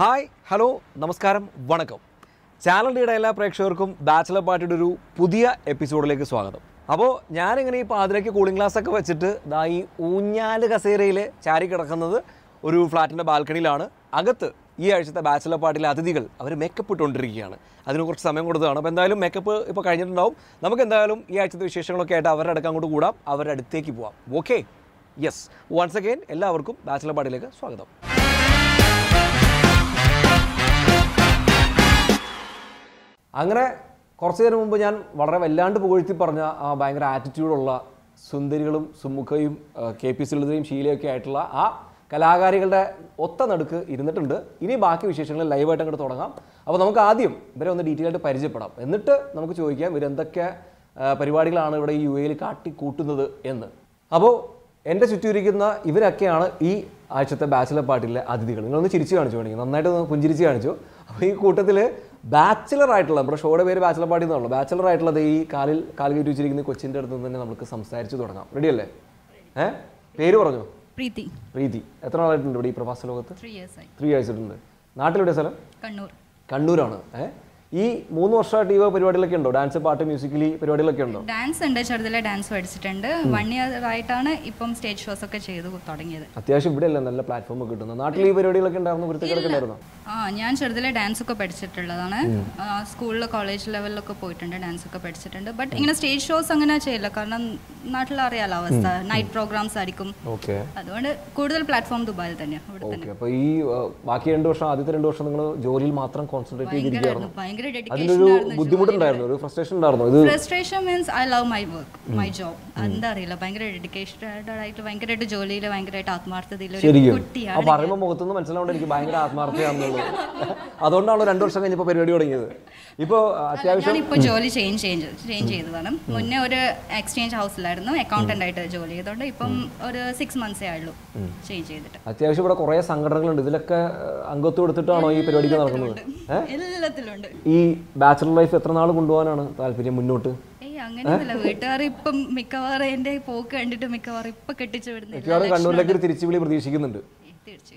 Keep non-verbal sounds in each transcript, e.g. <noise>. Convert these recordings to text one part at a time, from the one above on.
Hi hello നമസ്കാരം വണക്കം. ചാനലിന്റെ എല്ലാ പ്രേക്ഷകർക്കും ബാച്ചിലർ പാർട്ടിയുടെ ഒരു പുതിയ എപ്പിസോഡിലേക്ക് സ്വാഗതം. അപ്പോൾ ഞാനിങ്ങനെ ഈ പാതിരയ്ക്ക് കൂളിംഗ് ഗ്ലാസ് ഒക്കെ വെച്ചിട്ട് ദാ ഈ ഊഞ്ഞാൽ കസേരയിൽ ചാരി കിടക്കുന്നത് ഒരു ഫ്ലാറ്റിന്റെ ബാൽക്കണിയിലാണ്. അകത്ത് ഈ ആഴ്ചത്തെ ബാച്ചിലർ പാർട്ടിയിലെ അതിഥികൾ അവർ മേക്കപ്പ് ഇട്ടുകൊണ്ടിരിക്കുകയാണ്. അതിന് കുറച്ച് സമയം കൊടുത്തതാണ്. അപ്പോൾ എന്തായാലും മേക്കപ്പ് ഇപ്പോൾ കഴിഞ്ഞിട്ടുണ്ടാവും. നമുക്ക് എന്തായാലും ഈ ആഴ്ചത്തെ വിശേഷങ്ങളൊക്കെ ആയിട്ട് അവരുടെ അടുക്കാൻ അങ്ങോട്ട് കൂടാം. അവരുടെ അടുത്തേക്ക് പോവാം. ഓക്കെ യെസ് വൺസ് അഗെയിൻ എല്ലാവർക്കും ബാച്ചിലർ പാർട്ടിയിലേക്ക് സ്വാഗതം. അങ്ങനെ കുറച്ച് നേരം മുമ്പ് ഞാൻ വളരെ വല്ലാണ്ട് പുകഴ്ത്തി പറഞ്ഞ ഭയങ്കര ആറ്റിറ്റ്യൂഡുള്ള സുന്ദരികളും സുമുഖയും കെ പി സിലതയും ശീലയൊക്കെ ആയിട്ടുള്ള ആ കലാകാരികളുടെ ഒത്ത നടുക്ക് ഇരുന്നിട്ടുണ്ട്. ഇനി ബാക്കി വിശേഷങ്ങൾ ലൈവായിട്ട് അങ്ങോട്ട് തുടങ്ങാം. അപ്പോൾ നമുക്ക് ആദ്യം ഇവരെ ഒന്ന് ഡീറ്റെയിൽ ആയിട്ട് പരിചയപ്പെടാം. എന്നിട്ട് നമുക്ക് ചോദിക്കാം ഇവരെന്തൊക്കെ പരിപാടികളാണ് ഇവിടെ ഈ യു എയിൽ കാട്ടിക്കൂട്ടുന്നത് എന്ന്. അപ്പോൾ എന്റെ ചുറ്റിയിരിക്കുന്ന ഇവരൊക്കെയാണ് ഈ ആഴ്ചത്തെ ബാച്ചിലർ പാർട്ടിയിലെ അതിഥികൾ. നിങ്ങളൊന്ന് ചിരിച്ച് കാണിച്ചു വേണമെങ്കിൽ നന്നായിട്ട് ഒന്ന് പുഞ്ചിരിച്ച് കാണിച്ചു. അപ്പോൾ ഈ കൂട്ടത്തിൽ ബാച്ചിലർ ആയിട്ടുള്ള നമ്മുടെ ഷോയുടെ പേര് ബാച്ചിലർ പാർട്ടി എന്നാണല്ലോ ബാച്ചിലർ ആയിട്ടുള്ളത് ഈ കാലിൽ കാൽ കയറ്റി വെച്ചിരിക്കുന്ന കൊച്ചിന്റെ അടുത്ത് നിന്ന് തന്നെ നമുക്ക് സംസാരിച്ച് തുടങ്ങാം. റെഡി അല്ലേ? ഏ? പേര് പറഞ്ഞു? പ്രീതി. പ്രീതി. എത്ര നാളായിട്ടുണ്ട് ഇവിടെ ഈ പ്രവാസ ലോകത്ത്? ത്രീ ഇയേഴ്സ് ആയിട്ടുണ്ട്. നാട്ടിലെവിടെ സ്ഥലം? കണ്ണൂർ. കണ്ണൂരാണ്. ഏ? ഈ മൂന്ന് വർഷമായിട്ട് ഈ പരിപാടികളൊക്കെ ഉണ്ടോ? ഡാൻസ് പാട്ട് മ്യൂസിക്കലി പരിപാടികളൊക്കെ ഉണ്ടോ? ഡാൻസ് ഉണ്ട്. ചെറുതിലെ ഡാൻസ് പഠിച്ചിട്ടുണ്ട്. വൺ ഇയർ ആയിട്ടാണ് ഇപ്പം സ്റ്റേജ് ഷോസ് ഒക്കെ ചെയ്ത് തുടങ്ങിയത്. അത്യാവശ്യം ഇവിടെ അല്ല നല്ല പ്ലാറ്റ്ഫോം കിട്ടുന്നു നാട്ടിൽ ഈ പരിപാടികളൊക്കെ ഉണ്ടായിരുന്നു വൃത്തികളൊക്കെ ഉണ്ടായിരുന്നു? ആ ഞാൻ ചെറുതിലെ ഡാൻസ് ഒക്കെ പഠിച്ചിട്ടുള്ളതാണ്. സ്കൂളിൽ കോളേജ് ലെവലിലൊക്കെ പോയിട്ടുണ്ട് ഡാൻസ് ഒക്കെ പഠിച്ചിട്ടുണ്ട്. ബട്ട് ഇങ്ങനെ സ്റ്റേജ് ഷോസ് അങ്ങനെ ചെയ്യില്ല. കാരണം നാട്ടിൽ അറിയാലോ അവസ്ഥ. നൈറ്റ് പ്രോഗ്രാംസ് ആയിരിക്കും. ഓക്കെ അതുകൊണ്ട് കൂടുതൽ പ്ലാറ്റ്ഫോം ദുബായിൽ തന്നെയാണ് ഈ ബാക്കി രണ്ട് വർഷം ആദ്യത്തെ രണ്ട് വർഷം നിങ്ങൾ ജോലിയിൽ മാത്രം കോൺസെൻട്രേറ്റ് ചെയ്തിരിക്കുകയായിരുന്നു. ഭയങ്കരമായിരുന്നു ഭയങ്കര ഡെഡിക്കേഷൻ ബുദ്ധിമുട്ടുണ്ടായിരുന്നു ഒരു ഫ്രസ്ട്രേഷൻ ഉണ്ടായിരുന്നു. ഇത് frustration means I love my work my job എന്താ അറിയില്ല ഭയങ്കര ഡെഡിക്കേറ്റഡ് ആയിട്ട് ഭയങ്കരമായിട്ട് ജോലിയിൽ ഭയങ്കരമായിട്ട് ആത്മാർത്ഥതയിൽ ഒരു ശരിക്കും. ആ കുട്ടിയാണ് പറയുമ്പോൾ മുഖത്തുനിന്ന് മനസ്സിലാവേണ്ട എനിക്ക് ഭയങ്കര ആത്മാർത്ഥതയാണെന്നുള്ളത്. അതുകൊണ്ടാണ് രണ്ടു വർഷം കഴിഞ്ഞപ്പോൾ പരിപാടി തുടങ്ങിയത്. ഇപ്പോൾ അത്യാവശ്യം ഞാനിപ്പോൾ ജോലി ചേഞ്ച് ചേഞ്ച് ചേഞ്ച് ചെയ്തതാണ്. മുന്നേ ഒരു എക്സ്ചേഞ്ച് ഹൗസിലായിരുന്നു അക്കൗണ്ടന്റ് ആയിട്ട് ജോലി ചെയ്തോണ്ട് ഇപ്പം ഒരു സിക്സ് മന്ത്സേ ആയുള്ളൂ ചേഞ്ച് ചെയ്തിട്ട്. അത്യാവശ്യം ഇവിടെ കുറേ സംഘടനകളുണ്ട്. ഇതിലൊക്കെ അംഗത്വം എടുത്തിട്ടാണോ ഈ പരിപാടിക്ക് നടക്കുന്നത്? എല്ലാത്തിലുണ്ട്. ഈ ബാച്ചലർ ലൈഫ് എത്ര നാൾ കൊണ്ടുപോകാനാണ് താല്പര്യം മുന്നോട്ട്? ഏയ് അങ്ങനെയൊന്നുമില്ല. വീട്ടുകാർ ഇപ്പം മിക്കവാറും എന്റെ പോക്ക് കണ്ടിട്ട് മിക്കവാറും ഇപ്പം കെട്ടിച്ചു മിക്കവാറും കണ്ണൂരിലേക്ക് ഒരു തിരിച്ചുവിളി പ്രതീക്ഷിക്കുന്നുണ്ട്.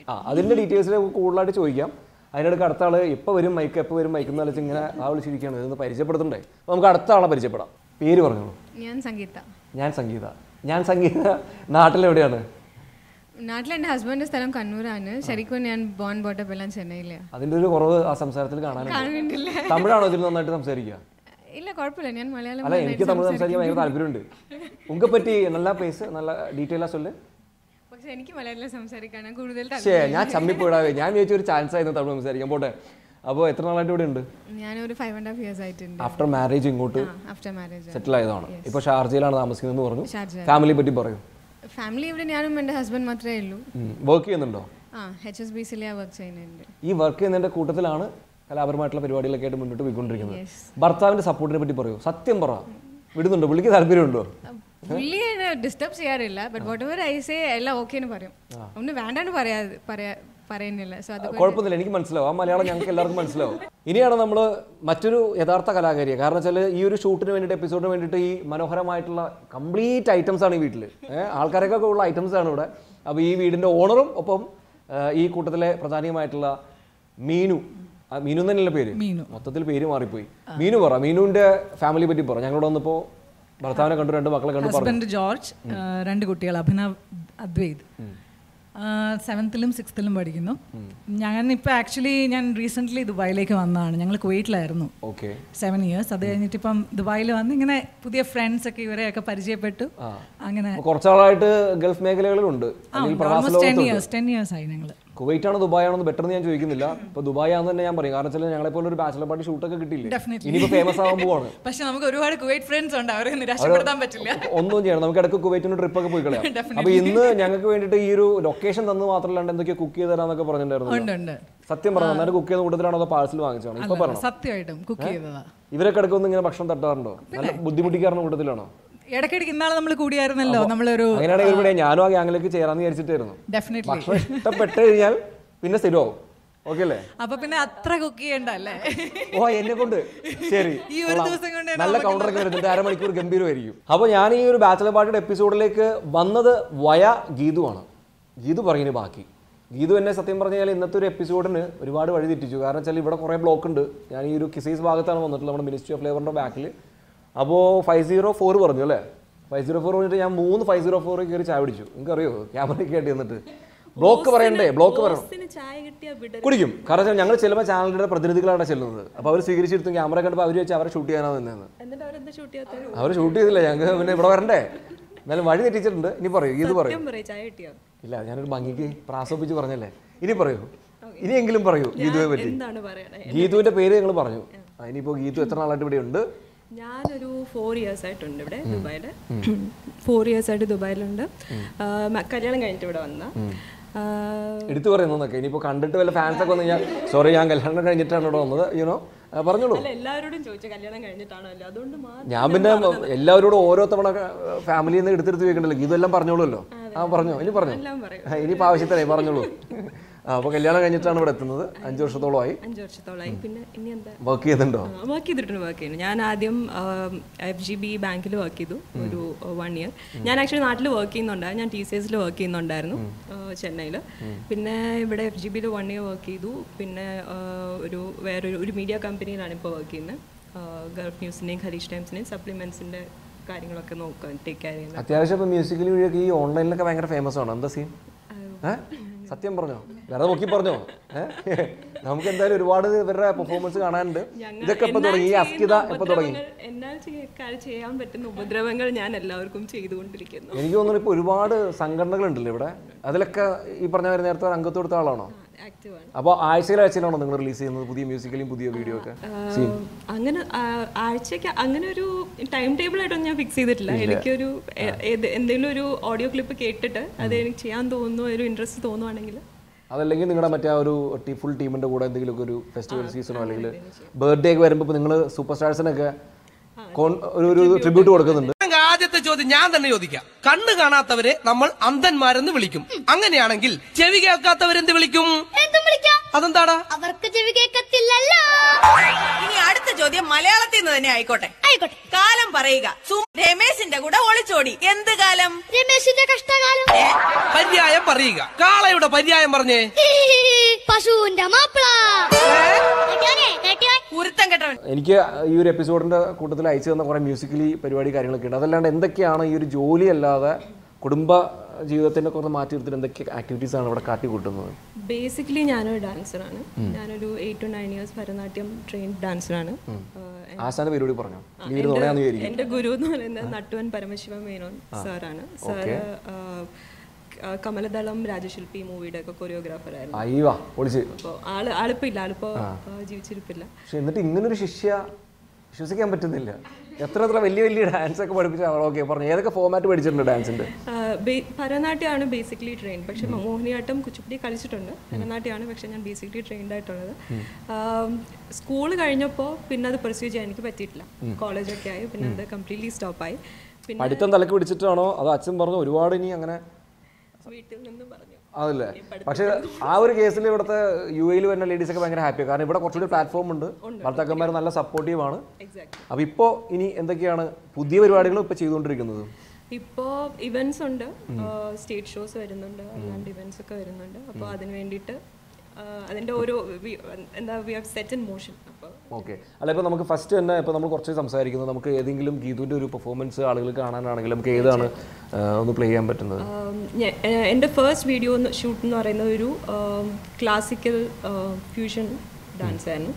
ആ അതിന്റെ ഡീറ്റെയിൽസിൽ കൂടുതലായിട്ട് ചോദിക്കാം. അതിനിടയ്ക്ക് അടുത്ത ആൾ എപ്പോൾ വരും മൈക്ക് എപ്പോൾ വരും മൈക്ക് എന്ന് ഇങ്ങനെ ആ വിളിച്ചിരിക്കുകയാണ് ഇതൊന്ന് പരിചയപ്പെടുത്തണ്ടേ? അപ്പോൾ നമുക്ക് അടുത്ത ആളെ പരിചയപ്പെടാം. പേര് പറഞ്ഞോളൂ. ഞാൻ സംഗീത. ഞാൻ സംഗീത. ഞാൻ സംഗീത. നാട്ടിലെവിടെയാണ്? നാട്ടിൽ എന്റെ ഹസ്ബൻഡ് സ്ഥലം കണ്ണൂരാണ്. ശരിക്കും ഞാൻ ബോൺ ബോട്ടപ്പ് എല്ലാം ചെന്നൈയിലെ. അതിന്റെ ഒരു കുറവ് ആ സംസാരത്തിൽ കാണാനില്ല തമിഴാണോ ഇതിൽ നന്നായിട്ട് സംസാരിക്കുക? ഇല്ല കുഴപ്പമില്ല. ഞാൻ മലയാളം അല്ല എനിക്ക് തമിഴ് സംസാരിക്കാൻ ഭയങ്കര താല്പര്യമുണ്ട്. ഉങ്ക പറ്റി നല്ല പേസ് നല്ല ഡീറ്റെയിലാ ചൊല്ല്. പക്ഷെ എനിക്ക് മലയാളം സംസാരിക്കാൻ കൂടുതൽ ഞാൻ ചമ്മിപ്പോയിടാവേ ഞാൻ വിചാരിച്ച ഒരു ചാൻസ് ആയിരുന്നു തമിഴ് സംസാരിക്കാൻ. പോട്ടെ. അപ്പോൾ എത്ര നാളായിട്ട് ഇവിടെ ഉണ്ട്? ഞാനൊരു ഫൈവ് ആൻഡ് ഹാഫ് ഇയേഴ്സ് ആയിട്ടുണ്ട്. ആഫ്റ്റർ മാരേജ് ഇങ്ങോട്ട് ആഫ്റ്റർ മാരേജ് സെറ്റിൽ ആയതാണ്. ഇപ്പോൾ ഷാർജയിലാണ് താമസിക്കുന്നത് പറഞ്ഞു. ഫാമിലിയെ പറ്റി പറയും. ഫാമിലി ഇവിടെ ഞാനും എന്റെ ഹസ്ബൻഡ് മാത്രമേ ഉള്ളൂ. വർക്ക് ചെയ്യുന്നുണ്ടോ? ആ എച്ച് എസ് ബി സിയിലാണ് വർക്ക് ചെയ്യുന്നുണ്ട്. ഈ വർക്ക് ചെയ്യുന്നതിന്റെ കൂട്ടത്തിലാണ് കലാപരമായിട്ടുള്ള പരിപാടികളൊക്കെ ആയിട്ട് മുന്നോട്ട് പോയിക്കൊണ്ടിരിക്കുന്നത്. ഭർത്താവിന്റെ സപ്പോർട്ടിനെ പറ്റി പറയൂ. സത്യം പറ. വിടുന്നുണ്ടോ? പുള്ളിക്ക് താല്പര്യമുണ്ടോ? പുള്ളി ഡിസ്റ്റർബ് ചെയ്യാറില്ല. But whatever I say എല്ലാം ഓക്കെ എന്ന് പറയും. ഒന്ന് വേണ്ടാന്ന് പറയാ പറയാ പറയുന്നില്ല. സോ അത് കുഴപ്പമൊന്നുമില്ല. എനിക്ക് മനസ്സിലാവും. ആ മലയാളം ഞങ്ങൾക്ക് എല്ലാവർക്കും മനസ്സിലാവും. ഇനിയാണ് നമ്മൾ മറ്റൊരു യഥാർത്ഥ കലാകാരിയെ. കാരണം വെച്ചാൽ ഈ ഒരു ഷൂട്ടിന് വേണ്ടിയിട്ട് എപ്പിസോഡിന് വേണ്ടിയിട്ട് ഈ മനോഹരമായിട്ടുള്ള കംപ്ലീറ്റ് ഐറ്റംസ് ആണ് ഈ വീട്ടിൽ ആൾക്കാരൊക്കെ ഉള്ള ഐറ്റംസ് ആണ് ഇവിടെ. അപ്പോൾ ഈ വീടിന്റെ ഓണറും ഒപ്പം ഈ കൂട്ടത്തിലെ പ്രധാനമായിട്ടുള്ള മീനു. മീനു തന്നെയല്ല പേര്? മൊത്തത്തിൽ പേര് മാറിപ്പോയി. മീനു പറ. മീനുവിന്റെ ഫാമിലി പറ്റി പറ. ഞങ്ങളോട് വന്നപ്പോൾ ഭർത്താവിനെ കണ്ടു രണ്ട് മക്കളെ കണ്ടു ജോർജ് രണ്ട് കുട്ടികൾ അഭിനവ് അദ്വൈത്. സെവൻത്തിലും സിക്സ്ത്തിലും പഠിക്കുന്നു. ഞാൻ ഇപ്പോൾ ആക്ച്വലി ഞാൻ റീസെന്റ്ലി ദുബായിലേക്ക് വന്നതാണ്. ഞങ്ങൾ കുവൈറ്റിലായിരുന്നു. ഓക്കെ സെവൻ ഇയേഴ്സ് അത് കഴിഞ്ഞിട്ട് ഇപ്പം ദുബായിൽ വന്ന് ഇങ്ങനെ പുതിയ ഫ്രണ്ട്സ് ഒക്കെ ഇവരെയൊക്കെ പരിചയപ്പെട്ടു. അങ്ങനെ കുറച്ചാളായിട്ട് Gulf മേഖലകളിലുണ്ട്. Almost ten years ten years ആയി ഞങ്ങൾ കുവൈറ്റ് ആണോ ദുബായ് ആണോ ബെറ്റർ എന്ന് ഞാൻ ചോദിക്കുന്നില്ല. ഇപ്പൊ ദുബായ് ആണെന്ന് തന്നെ ഞാൻ പറയും. കാരണം വെച്ചാൽ ഞങ്ങളെ പോലെ ഒരു ബാച്ചലർ പാർട്ടി ഷൂട്ടൊക്കെ കിട്ടില്ല Definitely. ഇനിയിപ്പോ ഫേമസ് ആവാൻ പോവാണ്. <laughs> പക്ഷെ നമുക്ക് ഒരുപാട് കുവൈറ്റ് ഫ്രണ്ട്സ് ഉണ്ട്. അവരെ നിരാശപ്പെടുത്താൻ പറ്റില്ല. ഒന്നും ചെയ്യണം നമുക്ക് ഇടയ്ക്ക് കുവൈറ്റിന് ട്രിപ്പ് ഒക്കെ പോയി കളയാം. അപ്പൊ ഇന്ന് ഞങ്ങൾക്ക് വേണ്ടിയിട്ട് ഈ ഒരു ലൊക്കേഷൻ തന്നു മാത്രമല്ലാണ്ട് എന്തൊക്കെയോ കുക്ക് ചെയ്ത് തരാന്നൊക്കെ പറഞ്ഞിട്ടുണ്ടായിരുന്നു. സത്യം പറഞ്ഞു നന്നായിട്ട് കുക്ക് ചെയ്ത കൂട്ടത്തിലാണോ അതോ പാഴ്സൽ വാങ്ങിച്ചാണ് ഇപ്പൊ പറഞ്ഞു. സത്യമായിട്ടും കുക്ക് ചെയ്തതാ. ഇവരൊക്കെ ഇടയ്ക്കൊന്നും ഇങ്ങനെ ഭക്ഷണം തട്ടാറുണ്ടോ? നല്ല ബുദ്ധിമുട്ടിക്കാറുണ്ട് കൂട്ടത്തിലാണോ? ഇടയ്ക്കിടയ്ക്ക് ഇന്നാളെ നമ്മൾ കൂടിയായിരുന്നല്ലോ നമ്മളൊരു അങ്ങനെയാണെങ്കിൽ ഞാനും ആ ഗ്യാങ്ങിലേക്ക് ചേരാന്ന് വിചാരിച്ചിട്ടായിരുന്നു. ഡെഫിനറ്റ്ലി ഇഷ്ടപ്പെട്ട് കഴിഞ്ഞാൽ പിന്നെ സ്ഥിരമാവും. അപ്പൊ പിന്നെ അത്ര കുക്ക് ചെയ്യണ്ട അല്ലേ? ഓ എന്നെ കൊണ്ട്. ശരി. ഈ ഒരു ദിവസം കൊണ്ട് നല്ല കൗണ്ടർ ഒക്കെ വരുന്നുണ്ട് അരമണിക്കൂർ ഗംഭീരമായിരിക്കും. അപ്പൊ ഞാൻ ഈ ഒരു ബാച്ചലർ പാർട്ടിയുടെ എപ്പിസോഡിലേക്ക് വന്നത് വയ ഗീതുവാണ് ഗീതു പറയുന്നത് ബാക്കി. ഗീതു എന്നെ സത്യം പറഞ്ഞു കഴിഞ്ഞാൽ ഇന്നത്തെ ഒരു എപ്പിസോഡിന് ഒരുപാട് വഴി തെറ്റിച്ചു കാരണം വെച്ചാൽ ഇവിടെ കുറേ ബ്ലോക്ക് ഉണ്ട്. ഞാൻ ഈ ഒരു കിസൈസ് ഭാഗത്താണ് വന്നിട്ടുള്ളത്. നമ്മുടെ മിനിസ്ട്രി ഓഫ് ലേബറിന്റെ ബാക്കിൽ അപ്പോൾ ഫൈവ് സീറോ ഫോർ പറഞ്ഞു അല്ലേ? ഫൈവ് സീറോ ഫോർ പറഞ്ഞിട്ട് ഞാൻ മൂന്ന് ഫൈവ് സീറോ ഫോർ കയറി ചായ പിടിച്ചു. നിങ്ങൾക്കറിയോ? ക്യാമറയ്ക്ക് ആയിട്ട് എന്നിട്ട് ബ്ലോക്ക് പറയണ്ടേ? ബ്ലോക്ക് പറയണം. കുടിക്കും. കാരണം ഞങ്ങൾ ചെല്ലുമ്പോൾ ചാനലിന്റെ പ്രതിനിധികളാണ് ചെല്ലുന്നത്. അപ്പോൾ അവർ സ്വീകരിച്ചെടുത്തു ക്യാമറ കണ്ടപ്പോൾ അവർ വെച്ച് അവരെ ഷൂട്ട് ചെയ്യാനാ നിന്നത് അവർ ഷൂട്ട് ചെയ്തില്ല. ഞങ്ങൾക്ക് പിന്നെ ഇവിടെ വരണ്ടേ? എന്നാലും വഴി തെറ്റിച്ചിട്ടുണ്ട്. ഇനി പറയൂ. ഇത് പറയൂ. ഇല്ല ഞാനൊരു ഭംഗിക്ക് പ്രാസോപ്പിച്ച് പറഞ്ഞല്ലേ? ഇനി പറയൂ. ഇനിയെങ്കിലും പറയൂ ഗീതുവിനെ പറ്റി. ഗീതുവിന്റെ പേര് ഞങ്ങൾ പറഞ്ഞു. അതിനിപ്പോ ഇനിയിപ്പോ ഗീതു എത്ര നാളായിട്ട് ഇവിടെ ഉണ്ട്? ഞാനൊരു ഫോർ ഇയേഴ്സ് ആയിട്ടുണ്ട് ഇവിടെ ദുബായിൽ ഫോർ ഇയേഴ്സ് ആയിട്ട് ദുബായിലുണ്ട്. കല്യാണം കഴിഞ്ഞിട്ട് ഇവിടെ വന്ന. എടുത്തു പറയുന്നൊക്കെ ഇനിയിപ്പോ കണ്ടിട്ട് വല്ല ഫാൻസ് ഒക്കെ വന്നു കഴിഞ്ഞാൽ സോറി ഞാൻ കല്യാണം കഴിഞ്ഞിട്ടാണ് ഇവിടെ വന്നത്. യുനോ പറഞ്ഞോളൂ. എല്ലാവരോടും ചോദിച്ചു കല്യാണം കഴിഞ്ഞിട്ടാണല്ലോ അതുകൊണ്ട് ഞാൻ പിന്നെ എല്ലാവരോടും ഓരോ തവണ ഫാമിലിയിൽ നിന്ന് എടുത്തെടുത്ത് വെക്കണ്ടല്ലോ ഇതെല്ലാം പറഞ്ഞോളൂല്ലോ ആ പറഞ്ഞോ. ഇനി പറഞ്ഞോ. ഇനിയിപ്പോ ആവശ്യത്തിനായി പറഞ്ഞോളൂ. <laughs> അപ്പോൾ കല്യാണം കഴിഞ്ഞിട്ടാണ് ഇവിടെ എത്തുന്നത്. അഞ്ച് വർഷത്തോളമായി. അഞ്ച് വർഷത്തോളമായി. പിന്നെ ഇനി എന്താ? വർക്ക് ചെയ്തിട്ടുണ്ടോ? വർക്ക് ചെയ്തിട്ടുണ്ട് വർക്ക് ചെയ്യുന്നു. ഞാൻ ആദ്യം എഫ് ജി ബി ബാങ്കിൽ വർക്ക് ചെയ്തു ഒരു വൺ ഇയർ ഞാൻ ആക്ച്വലി നാട്ടിൽ വർക്ക് ചെയ്യുന്നുണ്ടായിരുന്നു ഞാൻ ടി സി എസിൽ വർക്ക് ചെയ്യുന്നുണ്ടായിരുന്നു ചെന്നൈയിൽ പിന്നെ ഇവിടെ എഫ് ജി ബിയിൽ വൺ ഇയർ വർക്ക് ചെയ്തു. പിന്നെ ഒരു വേറൊരു ഒരു മീഡിയ കമ്പനിയിലാണ് ഇപ്പോൾ വർക്ക് ചെയ്യുന്നത് ഗൾഫ് ന്യൂസിന്റെയും ഖലീഷ് ടൈംസിന്റെയും സപ്ലിമെൻസിന്റെ കാര്യങ്ങളൊക്കെ നോക്കാൻ ടേക്ക് കെയർ ചെയ്യുന്നത് അത്യാവശ്യം ഈ ഓൺലൈനിലൊക്കെ ഭയങ്കര ഫേമസ് ആണ്? എന്താ സീൻ സത്യം പറഞ്ഞോ? വേറെ നോക്കി പറഞ്ഞോ? ഏഹ് നമുക്ക് എന്തായാലും ഒരുപാട് ഇവരുടെ പെർഫോമൻസ് കാണാനുണ്ട്. ഇതൊക്കെ ഇപ്പൊ തുടങ്ങി. ഈ അസ്ഥിത ഇപ്പൊ തുടങ്ങി. ചെയ്യാൻ പറ്റുന്ന ഉപദ്രവങ്ങൾ ഞാൻ എല്ലാവർക്കും ചെയ്തുകൊണ്ടിരിക്കുന്നു. എനിക്ക് തോന്നുന്നു ഇപ്പൊ ഒരുപാട് സംഘടനകൾ ഉണ്ടല്ലോ ഇവിടെ. അതിലൊക്കെ ഈ പറഞ്ഞ നേരത്തെ അംഗത്വം എടുത്ത ആളാണോ? അപ്പോൾ ആഴ്ചയിൽ ആഴ്ചയിലാണോ നിങ്ങൾ റിലീസ് ചെയ്യുന്നത്? പുതിയ മ്യൂസിക്കലും പുതിയ വീഡിയോ ഒക്കെ അങ്ങനെ ആഴ്ചയ്ക്ക് അങ്ങനെ ഒരു ടൈം ടേബിൾ ആയിട്ടൊന്നും ഞാൻ ഫിക്സ് ചെയ്തിട്ടില്ല. എനിക്കൊരു എന്തെങ്കിലും ഒരു ഓഡിയോ ക്ലിപ്പ് കേട്ടിട്ട് അത് എനിക്ക് ചെയ്യാൻ തോന്നുന്നു ഒരു ഇൻട്രസ്റ്റ് തോന്നുവാണെങ്കിൽ അതല്ലെങ്കിൽ നിങ്ങളുടെ മറ്റേ ആ ഒരു ഫുൾ ടീമിന്റെ കൂടെ എന്തെങ്കിലുമൊക്കെ ഒരു ഫെസ്റ്റിവൽ സീസണോ അല്ലെങ്കിൽ ബർത്ത്ഡേ ഒക്കെ വരുമ്പോൾ നിങ്ങൾ സൂപ്പർ സ്റ്റാർസിനൊക്കെ ഒരു ട്രിബ്യൂട്ട് കൊടുക്കുന്നുണ്ട്. ചോദ്യം ഞാൻ തന്നെ ചോദിക്കാം. കണ്ണ് കാണാത്തവരെ നമ്മൾ അന്ധന്മാരെന്ന് വിളിക്കും. അങ്ങനെയാണെങ്കിൽ ചെവി കേൾക്കാത്തവരെന്ത് വിളിക്കും? എന്തും വിളിക്കാം. അതെന്താടാ? അവർക്ക് ചെവി കേൾക്കത്തില്ലല്ലോ. ഇനി അടുത്ത ചോദ്യം മലയാളത്തിൽ നിന്ന് തന്നെ ആയിക്കോട്ടെ. ആയിക്കോട്ടെ. കാലം പറയുക. രമേശിന്റെ കൂടെ ഒളിച്ചോടി. എന്ത് കാലം? രമേശിന്റെ കഷ്ടകാലം. പര്യായം പറയുക. കാളയുടെ പര്യായം പറഞ്ഞേ. പശുവിന്റെ മാപ്പിള. കെട്ടവൻ. എനിക്ക് ഈ ഒരു എപ്പിസോഡിന്റെ കൂട്ടത്തിൽ അയച്ചു തന്ന കുറെ മ്യൂസിക്കലി പരിപാടി കാര്യങ്ങളൊക്കെ ഉണ്ട്. അതല്ലാണ്ട് എന്തൊക്കെയാണ് ഈ ഒരു ജോലി അല്ലാതെ കുടുംബ ജീവിതത്തിന്റെ കുറച്ച് മാറ്റി നിർത്തിയിട്ട് എന്തൊക്കെ ആക്ടിവിറ്റീസ് ആണ് ഇവിടെ കാട്ടിക്കൂട്ടുന്നത്? ബേസിക്കലി ഞാനൊരു ഡാൻസറാണ് ഞാനൊരു eight to nine years Bharatanatyam train ഡാൻസറാണ് ആശാന്റെ പേരോട് പറഞ്ഞു? എന്റെ ഗുരു എന്ന് പറയുന്നത് നട്ടുവൻ പരമശിവ മേനോൻ സാറാണ്. സാറ് കമലദളം രാജശില്പി മൂവിയുടെ ഒക്കെ കൊറിയോഗ്രാഫർ ആയിരുന്നു. ആൾ ആളിപ്പോ ഇല്ല ആളിപ്പോ ജീവിച്ചിരിപ്പില്ല. എന്നിട്ട് ഇങ്ങനൊരു ശിഷ്യ വിശ്വസിക്കാൻ പറ്റുന്നില്ല. എത്ര എത്ര വലിയ വലിയ ഡാൻസ് ഒക്കെ പഠിപ്പിച്ച. ഓക്കെ പറഞ്ഞു. ഏതൊക്കെ ഫോമാറ്റ് പഠിച്ചിട്ടുണ്ട് ഡാൻസിന്റെ ഭരതനാട്യമാണ് ബേസിക്കലി ട്രെയിൻ പക്ഷെ മോഹിനിയാട്ടം കുച്ചിപ്പുടി കളിച്ചിട്ടുണ്ട്. ഭരതനാട്യമാണ് പക്ഷെ ഞാൻ ബേസിക്കലി ട്രെയിൻഡ് ആയിട്ടുള്ളത്. സ്കൂൾ കഴിഞ്ഞപ്പോൾ പിന്നെ അത് പെർസ്യൂ ചെയ്യാൻ എനിക്ക് പറ്റിയിട്ടില്ല. കോളേജൊക്കെ ആയി. പിന്നെ അത് കംപ്ലീറ്റ്ലി സ്റ്റോപ്പായി പിന്നെ പഠിത്തം തലക്ക് പിടിച്ചിട്ടാണോ? അത് അച്ഛൻ പറഞ്ഞു ഒരുപാട് ഇനി അങ്ങനെ വീട്ടിൽ നിന്ന് പറഞ്ഞു. അതല്ലേ? പക്ഷേ ആ ഒരു കേസിൽ ഇവിടുത്തെ യു എയിൽ വരുന്ന ലേഡീസ് ഒക്കെ ഭയങ്കര ഹാപ്പിയാണ് കാരണം ഇവിടെ കുറച്ചുകൂടി പ്ലാറ്റ്ഫോം ഉണ്ട്. ഭർത്താക്കന്മാർ നല്ല സപ്പോർട്ടീവാണ് ആണ്. എക്സാക്ട് അപ്പൊ ഇപ്പോൾ ഇനി എന്തൊക്കെയാണ് പുതിയ പരിപാടികൾ ഇപ്പോൾ ചെയ്തുകൊണ്ടിരിക്കുന്നത്? ഇപ്പോ ഇവന്റ്സ് ഉണ്ട്. സ്റ്റേജ് ഷോസ് വരുന്നുണ്ട്. അല്ലാണ്ട് ഇവന്റ്സ് ഒക്കെ വരുന്നുണ്ട്. അപ്പോൾ അതിന് വേണ്ടിയിട്ട് അതിന്റെ ഒരു എന്താ we have set in motion okay അല്ല ഇപ്പോൾ നമുക്ക് ഫസ്റ്റ് തന്നെ ഇപ്പോൾ നമ്മൾ കുറച്ച് സംസാരിക്കുന്നത് നമുക്ക് ഏതെങ്കിലും ഗീതുവിന്റെ ഒരു പെർഫോമൻസ് ആളുകൾ കാണാനാണെങ്കിൽ നമുക്ക് ഏതാണ് ഒന്ന് പ്ലേ ചെയ്യാൻ പറ്റുന്നത് എന്റെ ഫസ്റ്റ് വീഡിയോ ഷൂട്ട് എന്ന് പറയുന്നത് ഒരു ക്ലാസിക്കൽ ഫ്യൂഷൻ ഡാൻസ് ആയിരുന്നു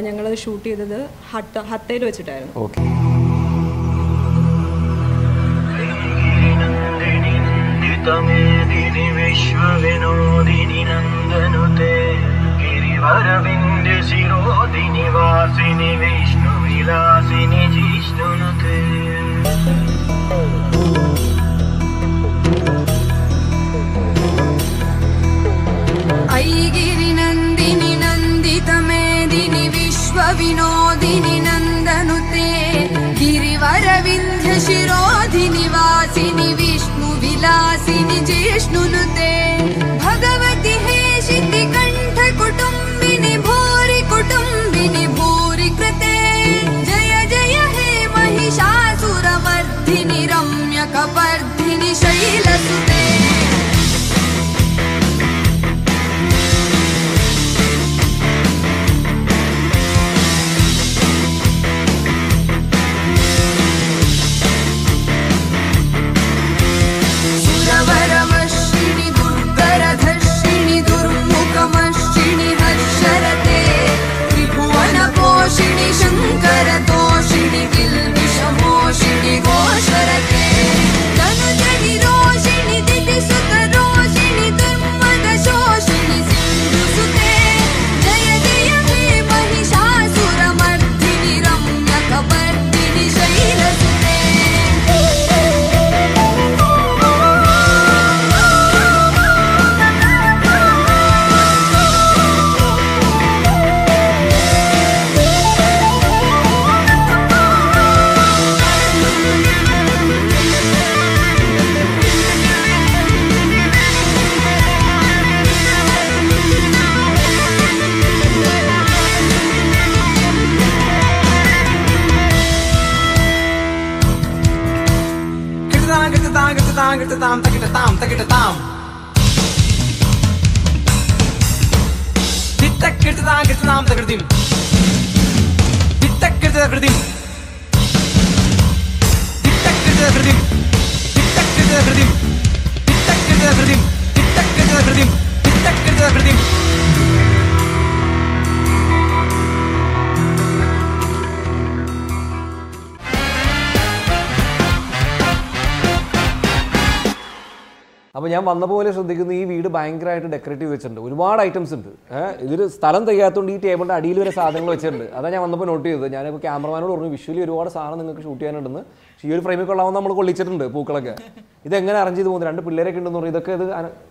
ഞങ്ങളത് ഷൂട്ട് ചെയ്തത് ഹത്ത ഹത്തയിൽ വെച്ചിട്ടായിരുന്നു ഓക്കെ നിന്ദിതമേദിനി विश्वविनोदिनि नन्दनुते। गिरि शिरोदिनि वासिनि विष्णुविलासिनि जिष्णुनुते। ऐ गिरिनन्द विष्णुविलासिनि जिष्णुनुते भगवति हे शितिकण्ठकुटुम्बिनि भूरि कुटुम्बिनि भूरि कृते जय जय हे महिषासुरमर्धिनि रम्यकपर्धिनि शैलसुते कृष्णां सकृतिं അപ്പോൾ ഞാൻ വന്ന പോലെ ശ്രദ്ധിക്കുന്നു ഈ വീട് ഭയങ്കരമായിട്ട് ഡെക്കറേറ്റീവ് വെച്ചിട്ടുണ്ട്. ഒരുപാട് ഐറ്റംസ് ഉണ്ട്. ഇതൊരു ഇതിൽ സ്ഥലം തികയാത്തതുകൊണ്ട് ഈ ടേബിളിന്റെ അടിയിൽ വരെ സാധനങ്ങൾ വെച്ചിട്ടുണ്ട്. അതാണ് ഞാൻ വന്നപ്പോൾ നോട്ട് ചെയ്തത്. ഞാനിപ്പോൾ ക്യാമറമാനോട് പറഞ്ഞു വിഷ്വലി ഒരുപാട് സാധനം നിങ്ങൾക്ക് ഷൂട്ട് ചെയ്യാനുണ്ടെന്ന്. പക്ഷേ ഈ ഒരു ഫ്രെയിമിൽ കൊള്ളാവുന്ന നമ്മൾ കൊള്ളിച്ചിട്ടുണ്ട് പൂക്കളൊക്കെ. ഇതെങ്ങനെ അറേഞ്ച് ചെയ്ത് പോകുന്നത് രണ്ട് പിള്ളേരൊക്കെ ഉണ്ടെന്ന് പറഞ്ഞു. ഇതൊക്കെ ഇത്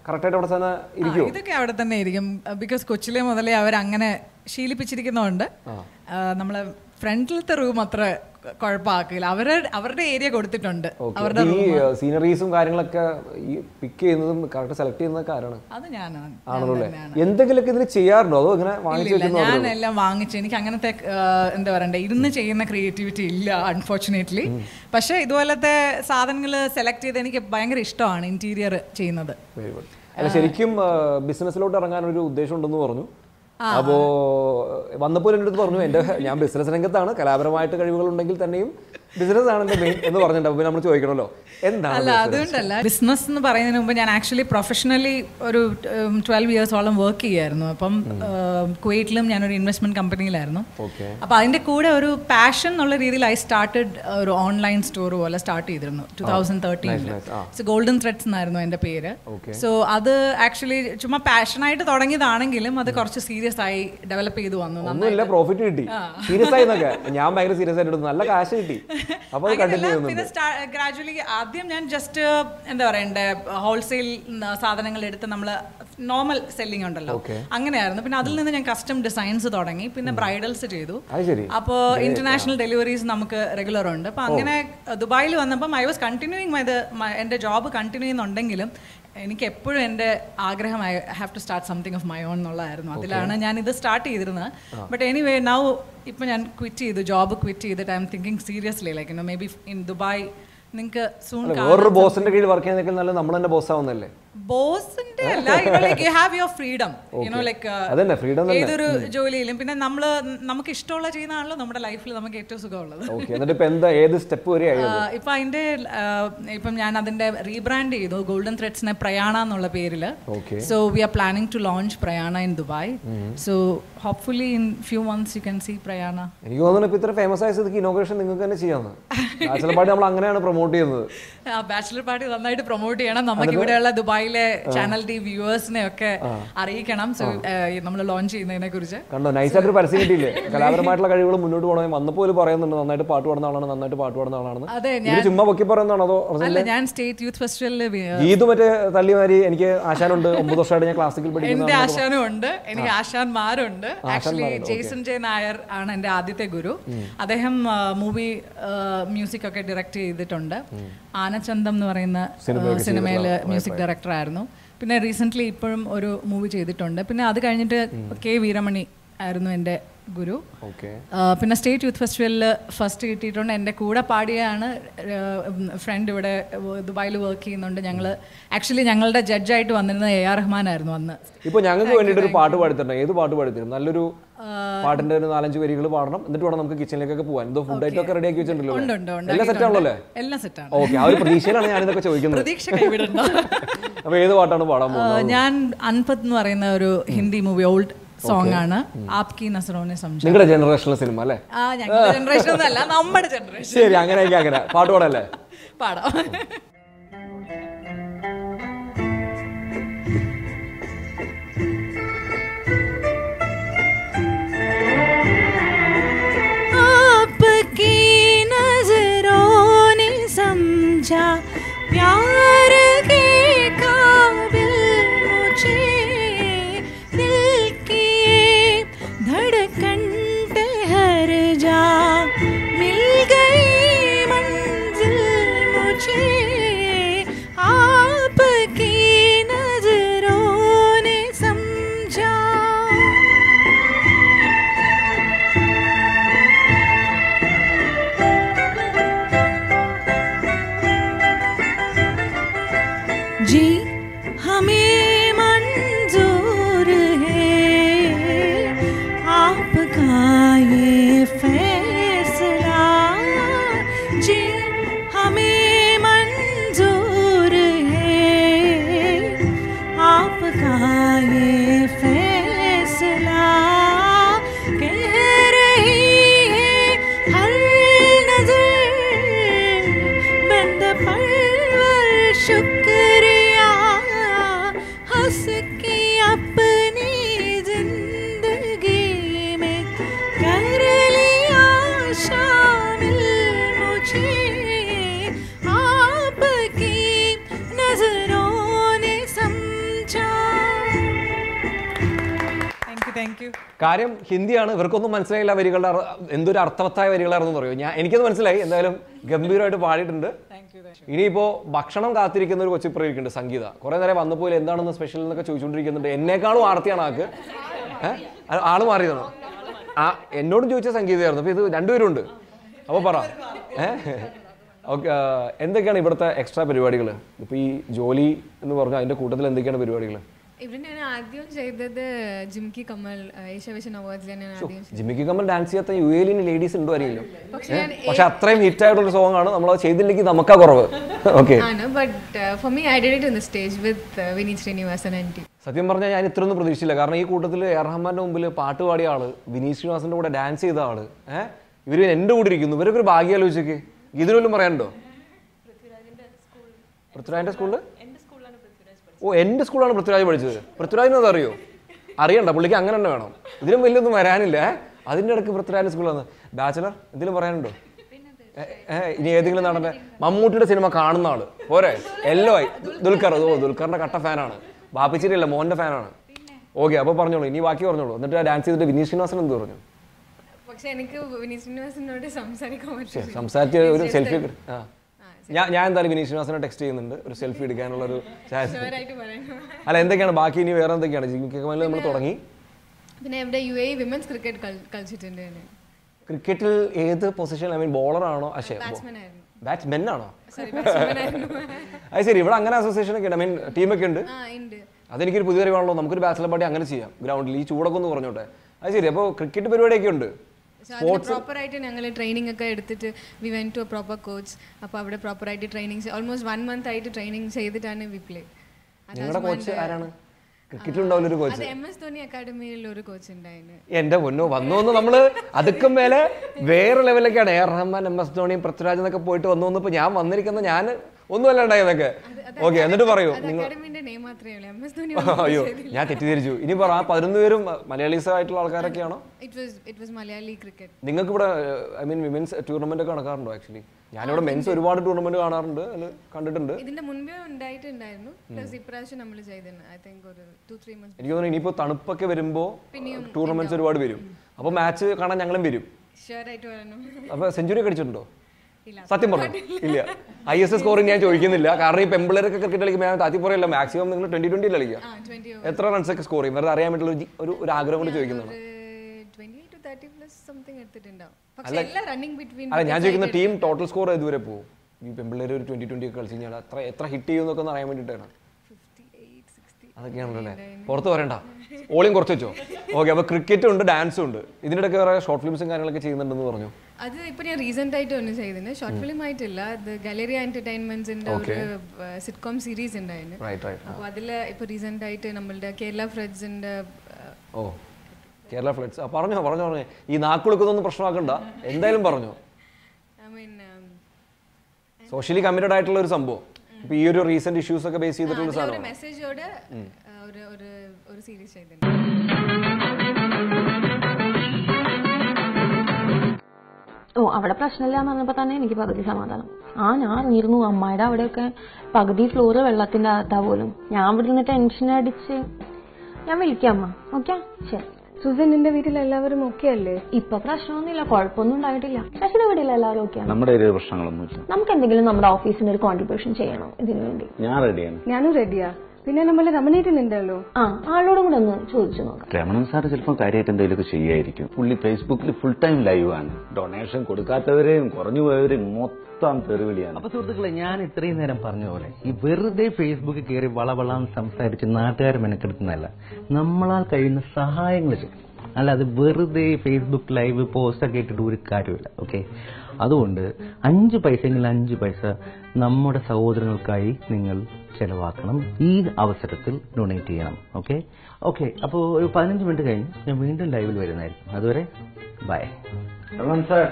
കറക്റ്റായിട്ട് അവിടെ തന്നെ ഇരിക്കും ഇരിക്കുമോ ഇതൊക്കെ അവിടെ തന്നെ ഇരിക്കും. ബിക്കോസ് കൊച്ചിലെ മുതലേ അവർ അങ്ങനെ ശീലിപ്പിച്ചിരിക്കുന്നതുകൊണ്ട് നമ്മളെ ഫ്രണ്ടിലത്തെ റൂം അത്ര കുഴപ്പമാക്കില്ല. അവരുടെ അവരുടെ ഏരിയ കൊടുത്തിട്ടുണ്ട്. അവരുടെ ഈ സീനറീസും കാര്യങ്ങളൊക്കെ ഈ പിക്ക് ചെയ്യുന്നതും കറക്റ്റ് സെലക്ട് ചെയ്യുന്നതൊക്കെ ആരാണ്? അത് ഞാനാണ്. ആണല്ലോ എന്തെങ്കിലുമൊക്കെ ഇതിന് ചെയ്യാറുണ്ടോ? അതോ ഇങ്ങനെ വാങ്ങിച്ചു ഞാൻ എല്ലാം വാങ്ങിച്ചു എനിക്ക് അങ്ങനത്തെ എന്താ പറയണ്ടേ ഇരുന്ന് ചെയ്യുന്ന ക്രിയേറ്റിവിറ്റി ഇല്ല അൺഫോർച്ചുനേറ്റ്ലി പക്ഷെ ഇതുപോലത്തെ സാധനങ്ങൾ സെലക്ട് ചെയ്ത് എനിക്ക് ഭയങ്കര ഇഷ്ടമാണ് ഇന്റീരിയർ ചെയ്യുന്നത്. ശരിക്കും ബിസിനസ്സിലോട്ട് ഇറങ്ങാൻ ഒരു ഉദ്ദേശം ഉണ്ടെന്ന് പറഞ്ഞു. അപ്പോ വന്നപ്പോൾ എന്റെ അടുത്ത് പറഞ്ഞു എന്റെ ഞാൻ ബിസിനസ് രംഗത്താണ് കലാപരമായിട്ട് കഴിവുകൾ ഉണ്ടെങ്കിൽ തന്നെയും ബിസിനസ് ആണ് മെയിൻ എന്ന് പറഞ്ഞിട്ടുണ്ട് അപ്പോൾ നമ്മൾ ചോദിക്കണമല്ലോ എന്താണ് അല്ല അതുകൊണ്ടല്ല. ബിസിനസ് എന്ന് പറയുന്നതിന് മുമ്പ് ഞാൻ ആക്ച്വലി പ്രൊഫഷണലി ഒരു ട്വൽവ് ഇയേഴ്സോളം വർക്ക് ചെയ്യായിരുന്നു അപ്പം കുവൈറ്റിലും ഞാനൊരു ഇൻവെസ്റ്റ്മെന്റ് കമ്പനിയിലായിരുന്നു Okay. അപ്പൊ അതിന്റെ കൂടെ ഒരു പാഷൻ എന്നുള്ള രീതിയിൽ ഐ സ്റ്റാർട്ടഡ് ഒരു ഓൺലൈൻ സ്റ്റോർ പോലെ സ്റ്റാർട്ട് ചെയ്തിരുന്നു ടു തൗസൻഡ് തേർട്ടീനിൽ സോ ഗോൾഡൻ ത്രെഡ്സ് എന്നായിരുന്നു എന്റെ പേര്. Okay. സോ അത് ആക്ച്വലി ചുമ്മാ പാഷനായിട്ട് തുടങ്ങിയതാണെങ്കിലും അത് കുറച്ച് സീരിയസ് ആയി ഡെവലപ്പ് ചെയ്തു വന്നു നല്ല പ്രോഫിറ്റ് കിട്ടി. സീരിയസ് ആയി എന്നൊക്കെ. ഞാൻ ഭയങ്കര സീരിയസ് ആയിട്ട് എടുത്തു. നല്ല കാശ് കിട്ടി. <laughs> അപ്പോൾ പിന്നെ ഗ്രാജുവലി ആദ്യം ഞാൻ ജസ്റ്റ് എന്താ പറയണ്ടേ ഹോൾസെയിൽ സാധനങ്ങൾ എടുത്ത് നമ്മൾ നോർമൽ സെല്ലിംഗ് ഉണ്ടല്ലോ. അങ്ങനെയായിരുന്നു. പിന്നെ അതിൽ നിന്ന് ഞാൻ കസ്റ്റം ഡിസൈൻസ് തുടങ്ങി. പിന്നെ ബ്രൈഡൽസ് ചെയ്തു. അപ്പോൾ ഇന്റർനാഷണൽ ഡെലിവറീസ് നമുക്ക് റെഗുലർ ഉണ്ട്. അപ്പോൾ അങ്ങനെ ദുബായിൽ വന്നപ്പോൾ ഐ വാസ് കണ്ടിന്യൂയിങ് മൈ എന്റെ ജോബ് കണ്ടിന്യൂ ചെയ്യുന്നുണ്ടെങ്കിലും എനിക്ക് എപ്പോഴും എന്റെ ആഗ്രഹം I have to start something of my own എന്നുള്ളതായിരുന്നു. അതിലാണ് ഞാൻ ഇത് സ്റ്റാർട്ട് ചെയ്തിരുന്നത് ബട്ട് എനിവേ നൗ ഇപ്പം ഞാൻ ക്വിറ്റ് ചെയ്തു ജോബ് ക്വിറ്റ് ചെയ്തിട്ട് I am thinking seriously like you may be in Dubai നിങ്ങൾക്ക് സൂൺ വേറൊരു ബോസിന്റെ കീഴിൽ വർക്ക് ചെയ്യുന്നതിനേക്കാൾ നല്ല നമ്മൾ തന്നെ ബോസ് ആവുന്നല്ലേ ബോസിന്റെ അല്ല you have your freedom you know like freedom ഏതൊരു ജോലിയിലും. പിന്നെ നമ്മൾ നമുക്ക് ഇഷ്ടമുള്ള ചെയ്യുന്നതാണല്ലോ നമ്മുടെ ലൈഫിൽ നമുക്ക് ഏറ്റവും സുഖമുള്ളത്. ഇപ്പൊ അതിന്റെ ഇപ്പം ഞാൻ അതിന്റെ റീബ്രാൻഡ് ചെയ്തു ഗോൾഡൻ ത്രെഡ്സിനെ പ്രയാണ എന്നുള്ള പേരിൽ. So we are planning to launch Prayana in Dubai so hopefully in few months you can see Prayana. എനിക്ക് തോന്നുന്നു ഇപ്പൊ ഇത്ര ഫേമസ് ആയ സ്ഥിതിക്ക് ഇനോഗ്രേഷൻ നിങ്ങൾക്ക് തന്നെ ചെയ്യാം ബാച്ചലർ പാർട്ടി നമ്മൾ അങ്ങനെയാണ് പ്രൊമോട്ട് ചെയ്യുന്നത്. ബാച്ചിലർ പാർട്ടി നന്നായിട്ട് പ്രൊമോട്ട് ചെയ്യണം. നമുക്ക് ഇവിടെയുള്ള ദുബായിലെ ചാനൽ ടി വ്യൂവേഴ്സിനെ ഒക്കെ അറിയിക്കണം. സോ നമ്മൾ ലോഞ്ച് ചെയ്യുന്നതിനെ കുറിച്ച്. കണ്ടോ നൈസായിട്ട് പരസ്യം കിട്ടിയില്ലേ? <laughs> കലാപരമായിട്ടുള്ള കഴിവുകൾ മുന്നോട്ട് പോകണമെങ്കിൽ വന്നപ്പോൾ പറയുന്നുണ്ട് നന്നായിട്ട് പാട്ട് പാടുന്ന ആളാണ് നന്നായിട്ട് പാട്ട് പാടുന്ന ആളാണ് അതെ ഇത് ചുമ്മാ പൊക്കി പറയുന്നതാണോ അതോ അല്ല ഞാൻ സ്റ്റേറ്റ് യൂത്ത് ഫെസ്റ്റിവലിൽ ഗീത് മറ്റേ തള്ളിമാരി എനിക്ക് ആശാനുണ്ട് ഒമ്പത് വർഷമായിട്ട് ഞാൻ ക്ലാസിക്കൽ എന്റെ പഠിക്കുന്ന ആശാനും ഉണ്ട് എനിക്ക് ആശാൻമാരുണ്ട് ആക്ച്വലി ജെയ്സൺ ജെ നായർ ആണ് എന്റെ ആദ്യത്തെ ഗുരു. അദ്ദേഹം മൂവി മ്യൂസിക് ഒക്കെ ഡയറക്റ്റ് ചെയ്തിട്ടുണ്ട്. ആനച്ചന്തം എന്ന് പറയുന്ന സിനിമയിൽ മ്യൂസിക് ഡയറക്ടർ ആയിരുന്നു പിന്നെ റീസെന്റ് ഇപ്പോഴും ഒരു മൂവി ചെയ്തിട്ടുണ്ട്. പിന്നെ അത് കഴിഞ്ഞിട്ട് കെ വീരമണി ആയിരുന്നു എന്റെ ഗുരു. ഓക്കെ. പിന്നെ സ്റ്റേറ്റ് യൂത്ത് ഫെസ്റ്റിവലിൽ ഫസ്റ്റ് കിട്ടിയിട്ടുണ്ട്. എന്റെ കൂടെ പാടിയാണ് ഫ്രണ്ട് ഇവിടെ ദുബായിൽ വർക്ക് ചെയ്യുന്നുണ്ട്. ഞങ്ങൾ ആക്ച്വലി ഞങ്ങളുടെ ജഡ്ജായിട്ട് വന്നിരുന്നത് എ ആർ റഹ്മാനായിരുന്നു അന്ന്. ഇപ്പോൾ ഞങ്ങൾക്ക് വേണ്ടിയിട്ട് ഒരു പാട്ട് പാടിത്തരണം. ഏത് പാട്ട് പാടിത്തരും? നല്ലൊരു പാട്ടിന്റെ ഒരു നാലഞ്ച് വരികൾ പാടണം. എന്നിട്ട് വേണം നമുക്ക് കിച്ചണിലേക്കൊക്കെ പോകാൻ എന്തോ ഫുഡ് ഐറ്റം ഒക്കെ റെഡി ആക്കി വെച്ചിട്ടുണ്ടല്ലോ എല്ലാം സെറ്റ് ആണല്ലോ എല്ലാം ഓക്കെ ആ ഒരു പ്രതീക്ഷയിലാണ് ഞാൻ ഇതൊക്കെ ചോദിക്കുന്നത്. പ്രതീക്ഷ അപ്പൊ ഏത് പാട്ടാണ് പാടാൻ പോകുന്നത്? ഞാൻ അൻപത് എന്ന് പറയുന്ന ഒരു ഹിന്ദി മൂവി ഓൾഡ് സോങ് ആണ് ആപ്കി നസറോനെ സംശയം നിങ്ങളുടെ ജനറേഷണൽ സിനിമ അല്ലേ ആ ഞങ്ങളുടെ ജനറേഷൻ ഒന്നല്ല നമ്മുടെ ജനറേഷൻ ശരി അങ്ങനെയൊക്കെ അങ്ങനെ പാട്ട് പാടല്ലേ പാടാം आपकी नजरों ने समझा प्यार शुक्रिया हंस के अपनी जिंदगी में कर लिया शामिल मुझे आपकी नजरों ने समझा താങ്ക് യു താങ്ക് യു കാര്യം ഹിന്ദിയാണ് ഇവർക്കൊന്നും മനസ്സിലായില്ല വരികളുടെ അർ- എന്തൊരു അർത്ഥവത്തായ വരികളായിരുന്നു പറയൂ ഞാൻ എനിക്കത് മനസ്സിലായി എന്തായാലും ഗംഭീരമായിട്ട് പാടിയിട്ടുണ്ട് ഇനിയിപ്പോ ഭക്ഷണം കാത്തിരിക്കുന്ന ഒരു കൊച്ചു ഇരിക്കുന്നുണ്ട് സംഗീത. കുറെ നേരം വന്നപ്പോൾ എന്താണെന്ന് സ്പെഷ്യൽ എന്നൊക്കെ ചോദിച്ചുകൊണ്ടിരിക്കുന്നുണ്ട് എന്നെക്കാളും ആർത്തിയാണ് ആക്ക്. ആൾ മാറിയതാണ്? ആ എന്നോടും ചോദിച്ച സംഗീതമായിരുന്നു അപ്പൊ ഇത് രണ്ടുപേരും ഉണ്ട്. അപ്പോൾ പറ. എന്തൊക്കെയാണ് ഇവിടുത്തെ എക്സ്ട്രാ പരിപാടികൾ ഇപ്പൊ ഈ ജോലി എന്ന് പറഞ്ഞാൽ അതിന്റെ കൂട്ടത്തിൽ എന്തൊക്കെയാണ് പരിപാടികൾ ഇവിടെ ഞാൻ ആദ്യം ചെയ്തത് ജിംകി കമൽ ഏഷ്യാവിഷൻ അവാർഡ്സിൽ ഞാൻ ആദ്യം. ജിമ്മിക്ക് കമ്മൽ ഡാൻസ് ചെയ്യാത്ത യു എയിൽ ലേഡീസ് ഉണ്ടോ ആരെങ്കിലും പക്ഷേ അത്രയും ഹിറ്റ് ആയിട്ടുള്ള സോങ് ആണ് നമ്മൾ ചെയ്തില്ലെങ്കിൽ നമുക്കാ കുറവ്. <laughs> ഓക്കെ ആണ് but for me I did it in the stage with Vineeth Sreenivasan and team സത്യം പറഞ്ഞാൽ ഞാൻ ഇത്രയൊന്നും പ്രതീക്ഷിച്ചില്ല. കാരണം ഈ കൂട്ടത്തിൽ എ റഹ്മാന്റെ മുമ്പിൽ പാട്ട് പാടിയ ആൾ വിനീത് ശ്രീനിവാസന്റെ കൂടെ ഡാൻസ് ചെയ്ത ആൾ ഏഹ് ഇവർ എന്റെ കൂടെ ഇരിക്കുന്നു. ഇവരൊക്കെ ഒരു ഭാഗ്യം ആലോചിച്ചേക്ക് ഇതിനൊന്നും പറയാനുണ്ടോ? പൃഥ്വിരാജിന്റെ സ്കൂളിൽ ഓ എന്റെ സ്കൂളാണ് പൃഥ്വിരാജ് പഠിച്ചത്. പൃഥ്വിരാജിന് എന്നത് അറിയോ അറിയണ്ട പുള്ളിക്ക് അങ്ങനെ തന്നെ വേണം. ഇതിലും വലിയൊന്നും വരാനില്ല. അതിന്റെ അതിന്റെ ഇടയ്ക്ക് പൃഥ്വിരാജ് സ്കൂളാണ് ബാച്ചലർ എന്തെങ്കിലും പറയാനുണ്ടോ? ഇനി ഏതെങ്കിലും നടന്റെ മമ്മൂട്ടിയുടെ സിനിമ കാണുന്ന ആൾ. പോരെ? എല്ലോ ആയി. ദുൽഖർ ഓ ദുൽഖറിന്റെ കട്ട ഫാനാണ്. ബാപ്പിച്ചിരി അല്ല മോന്റെ ഫാനാണ്. ഓക്കെ അപ്പൊ പറഞ്ഞോളൂ ഇനി ബാക്കി പറഞ്ഞോളൂ. എന്നിട്ട് ഡാൻസ് ചെയ്തിട്ട് വിനീത് ശ്രീനിവാസൻ എന്ത് പറഞ്ഞു? പക്ഷെ എനിക്ക് വിനീത് ശ്രീനിവാസനോട് സംസാരിക്കാൻ സംസാരിച്ച് ഒരു സെൽഫി ആ. ഞാൻ ഞാൻ എന്തായാലും വിനീത് ശ്രീനിവാസനെ ടെക്സ്റ്റ് ചെയ്യുന്നുണ്ട്. ഒരു സെൽഫി എടുക്കാനുള്ള ഒരു ചാൻസ് അല്ല എന്തൊക്കെയാണ്? ബാക്കി ഇനി വേറെ എന്തൊക്കെയാണ്? ജിമ്മി കമലിൽ നമ്മൾ തുടങ്ങി. പിന്നെ എവിടെ യു എ വിമൻസ് ക്രിക്കറ്റ് കളിച്ചിട്ടുണ്ട് ക്രിക്കറ്റിൽ ഏത് പൊസിഷൻ ഐ മീൻ ബോളർ ആണോ? അശേ ബാറ്റ്സ്മാൻ ആണോ? <laughs> അത് ശരി ഇവിടെ അങ്ങനെ അസോസിയേഷൻ ഒക്കെ ഉണ്ട്. ഐ മീൻ ടീമൊക്കെ ഉണ്ട്. അതെനിക്കൊരു പുതിയ അറിവാണല്ലോ. നമുക്കൊരു ബാച്ചിലർ പാർട്ടി അങ്ങനെ ചെയ്യാം. ഗ്രൗണ്ടിൽ ഈ ചൂടൊക്കെ ഒന്ന് കുറഞ്ഞോട്ടെ അത് ശരി അപ്പോൾ ക്രിക്കറ്റ് പരിപാടിയൊക്കെ ഉണ്ട്. സ്പോർട്സ് പ്രോപ്പർ ആയിട്ട് ഞങ്ങൾ ട്രെയിനിങ് ഒക്കെ എടുത്തിട്ട് we went to proper coach അപ്പോൾ അവിടെ പ്രോപ്പർ ആയിട്ട് ട്രെയിനിങ് ഓൾമോസ്റ്റ് വൺ മന്ത് ആയിട്ട് ട്രെയിനിങ് ചെയ്തിട്ടാണ് വി പ്ലേ നിങ്ങളുടെ കോച്ച് ആരാണ്? ക്രിക്കറ്റിലുണ്ടാവില്ല ഒരു കോച്ച് എം എസ് ധോണി അക്കാഡമിയിൽ ഒരു കോച്ച് ഉണ്ടായിരുന്നു എന്റെ പൊന്നോ വന്നു നമ്മൾ അതുക്കും മേലെ വേറെ ലെവലൊക്കെയാണ് A Rahman M S Dhoni Prithviraj എന്നൊക്കെ പോയിട്ട് വന്നു. വന്നപ്പോ ഞാൻ വന്നിരിക്കുന്ന ഞാൻ ഒന്നും അല്ല എന്നൊക്കെ ഓക്കെ എന്നിട്ട് പറയൂ. നിങ്ങൾ അയ്യോ ഞാൻ തെറ്റിദ്ധരിച്ചു. ഇനി പറ ആ പതിനൊന്ന് പേരും മലയാളീസ് ആയിട്ടുള്ള ആൾക്കാരൊക്കെയാണോ നിങ്ങൾക്ക് ഇവിടെ ഐ മീൻ വിമൻസ് ടൂർണമെന്റ് ഒക്കെ നടക്കാറുണ്ടോ ആക്ച്വലി ഞാനിവിടെ മെൻസ് ഒരുപാട് ടൂർണമെന്റ് കാണാറുണ്ട് കണ്ടിട്ടുണ്ട്. ഇതിന്റെ മുൻപേ ഉണ്ടായിട്ടുണ്ടായിരുന്നു. ഇപ്രാവശ്യം നമ്മൾ എനിക്ക് തോന്നുന്നു ഇനിയിപ്പോ തണുപ്പൊക്കെ വരുമ്പോ ടൂർണമെന്റ്സ് ഒരുപാട് വരും. അപ്പൊ മാച്ച് കാണാൻ ഞങ്ങളും വരും. അപ്പൊ സെഞ്ചുറി ഒക്കെ അടിച്ചിട്ടുണ്ടോ. സത്യം പറഞ്ഞു? ഇല്ല. ഐ എസ് എസ് സ്കോറിംഗ് ഞാൻ ചോദിക്കുന്നില്ല. കാരണം ഈ പെമ്പിളേരൊക്കെ ക്രിക്കറ്റ് കളിക്കുമ്പോൾ താത്തി പറയല്ല മാക്സിമം നിങ്ങൾ ട്വന്റി ട്വന്റി കളിക്കുക. എത്ര റൺസ് ഒക്കെ സ്കോർ ചെയ്യും? വെറുതെ അറിയാൻ പറ്റുള്ള ഒരു ഒരു ആഗ്രഹം കൊണ്ട് ചോദിക്കുന്നത് അല്ല ഞാൻ ചോദിക്കുന്ന ടീം ടോട്ടൽ സ്കോർ ഇതുവരെ പോകും? ഈ പെമ്പിളേര് ഒരു ട്വന്റി ട്വന്റി ഒക്കെ കളിച്ച് കഴിഞ്ഞാൽ എത്ര എത്ര ഹിറ്റ് ചെയ്യും എന്നൊക്കെ അറിയാൻ വേണ്ടിയിട്ടാണ്. അതൊക്കെയാണല്ലോ അല്ലേ? പുറത്ത് വരണ്ട ഓളിയും കുറച്ച് വെച്ചോ? ഓക്കെ അപ്പൊ ക്രിക്കറ്റും ഉണ്ട് ഡാൻസും ഉണ്ട്. ഇതിനിടയ്ക്ക് വേറെ ഷോർട്ട് ഫിലിംസും കാര്യങ്ങളൊക്കെ ചെയ്യുന്നുണ്ടെന്ന് പറഞ്ഞു. അത് ഇപ്പൊ ഞാൻ റീസെന്റ് ആയിട്ട് ഒന്ന് ചെയ്തിന്. ഷോർട്ട് ഫിലിം ആയിട്ടില്ല അത് ഗാലറിയ എന്റർടൈൻമെന്റ്സിന്റെ ഒരു സിറ്റ്കോം സീരീസ് ഉണ്ടായിരുന്നു അപ്പോൾ അതിൽ ഇപ്പൊ റീസെന്റ് ആയിട്ട് നമ്മളുടെ കേരള ഫ്ലഡ്സിന്റെ ഓ കേരള ഫ്ലഡ്സ് പറഞ്ഞോ പറഞ്ഞോ പറഞ്ഞോ. ഈ നാക്കുളുക്കൊന്നും പ്രശ്നമാക്കണ്ട. എന്തായാലും പറഞ്ഞു. സോഷ്യലി കമ്മിറ്റഡ് ആയിട്ടുള്ള ഒരു സംഭവം. ഇപ്പൊ ഈ ഒരു റീസെന്റ് ഇഷ്യൂസ് ഒക്കെ ബേസ് ചെയ്തിട്ടുള്ള സാധനമാണ്? മെസ്സേജോട് ഒരു ഒരു സീരീസ് ചെയ്തിട്ടുണ്ട് ഓ അവിടെ പ്രശ്നമില്ല എന്ന് പറഞ്ഞപ്പോൾ തന്നെ എനിക്ക് പകുതി സമാധാനം. ആ ഞാൻ അറിഞ്ഞിരുന്നു അമ്മായിടെ അവിടെയൊക്കെ പകുതി ഫ്ലോറ് വെള്ളത്തിന്റെ അകത്താ പോലും. ഞാൻ ഇവിടെ നിന്ന് ടെൻഷൻ അടിച്ച് ഞാൻ വിളിക്കാം അമ്മ. ഓക്കെ? ശരി. സുസൻ നിന്റെ വീട്ടിൽ എല്ലാവരും ഓക്കെ അല്ലേ? ഇപ്പൊ പ്രശ്നമൊന്നുമില്ല കുഴപ്പമൊന്നും ഉണ്ടായിട്ടില്ല. ശശിയുടെ വീട്ടിൽ എല്ലാവരും ഓക്കെ നമ്മുടെ ഒരു പ്രശ്നങ്ങളൊന്നുമില്ല. നമുക്ക് എന്തെങ്കിലും നമ്മുടെ ഓഫീസിന് ഒരു കോൺട്രിബ്യൂഷൻ ചെയ്യണം ഇതിനു വേണ്ടി? ഞാൻ റെഡിയാണ് ഞാനും റെഡിയാ പിന്നെ നമ്മളെ രമണേട്ടനുണ്ടല്ലോ ആ ആളോടും കൂടെ ഒന്ന് ചോദിച്ചു നോക്കാം. രമണൻ സാർ ചിലപ്പോൾ കാര്യമായിട്ട് എന്തെങ്കിലും ചെയ്യായിരിക്കും. പുള്ളി ഫേസ്ബുക്കിൽ ഫുൾ ടൈം ലൈവ് ആണ്. ഡൊണേഷൻ കൊടുക്കാത്തവരെയും കുറഞ്ഞു പോയവരെയും മൊത്തം തെറിവിളിയാണ്. അപ്പൊ സുഹൃത്തുക്കളെ ഞാൻ ഇത്രയും നേരം പറഞ്ഞ പോലെ ഈ വെറുതെ ഫേസ്ബുക്കിൽ കയറി വളവളാൻ സംസാരിച്ച് നാട്ടുകാർ മെനക്കെടുത്തുന്നതല്ല. നമ്മളാൽ കഴിയുന്ന സഹായങ്ങൾ ചെയ്യും. അല്ല അത് വെറുതെ ഫേസ്ബുക്ക് ലൈവ് പോസ്റ്റൊക്കെ ഇട്ടിട്ട് ഒരു കാര്യമില്ല ഓക്കെ അതുകൊണ്ട് അഞ്ച് പൈസയെങ്കിൽ അഞ്ച് പൈസ നമ്മുടെ സഹോദരങ്ങൾക്കായി നിങ്ങൾ ചെലവാക്കണം. ഈ അവസരത്തിൽ ഡൊണേറ്റ് ചെയ്യണം. ഓക്കെ ഓക്കെ അപ്പോൾ ഒരു പതിനഞ്ച് മിനിറ്റ് കഴിഞ്ഞ് ഞാൻ വീണ്ടും ലൈവിൽ വരുന്നതായിരിക്കും. അതുവരെ ബൈ രമണൻ സാർ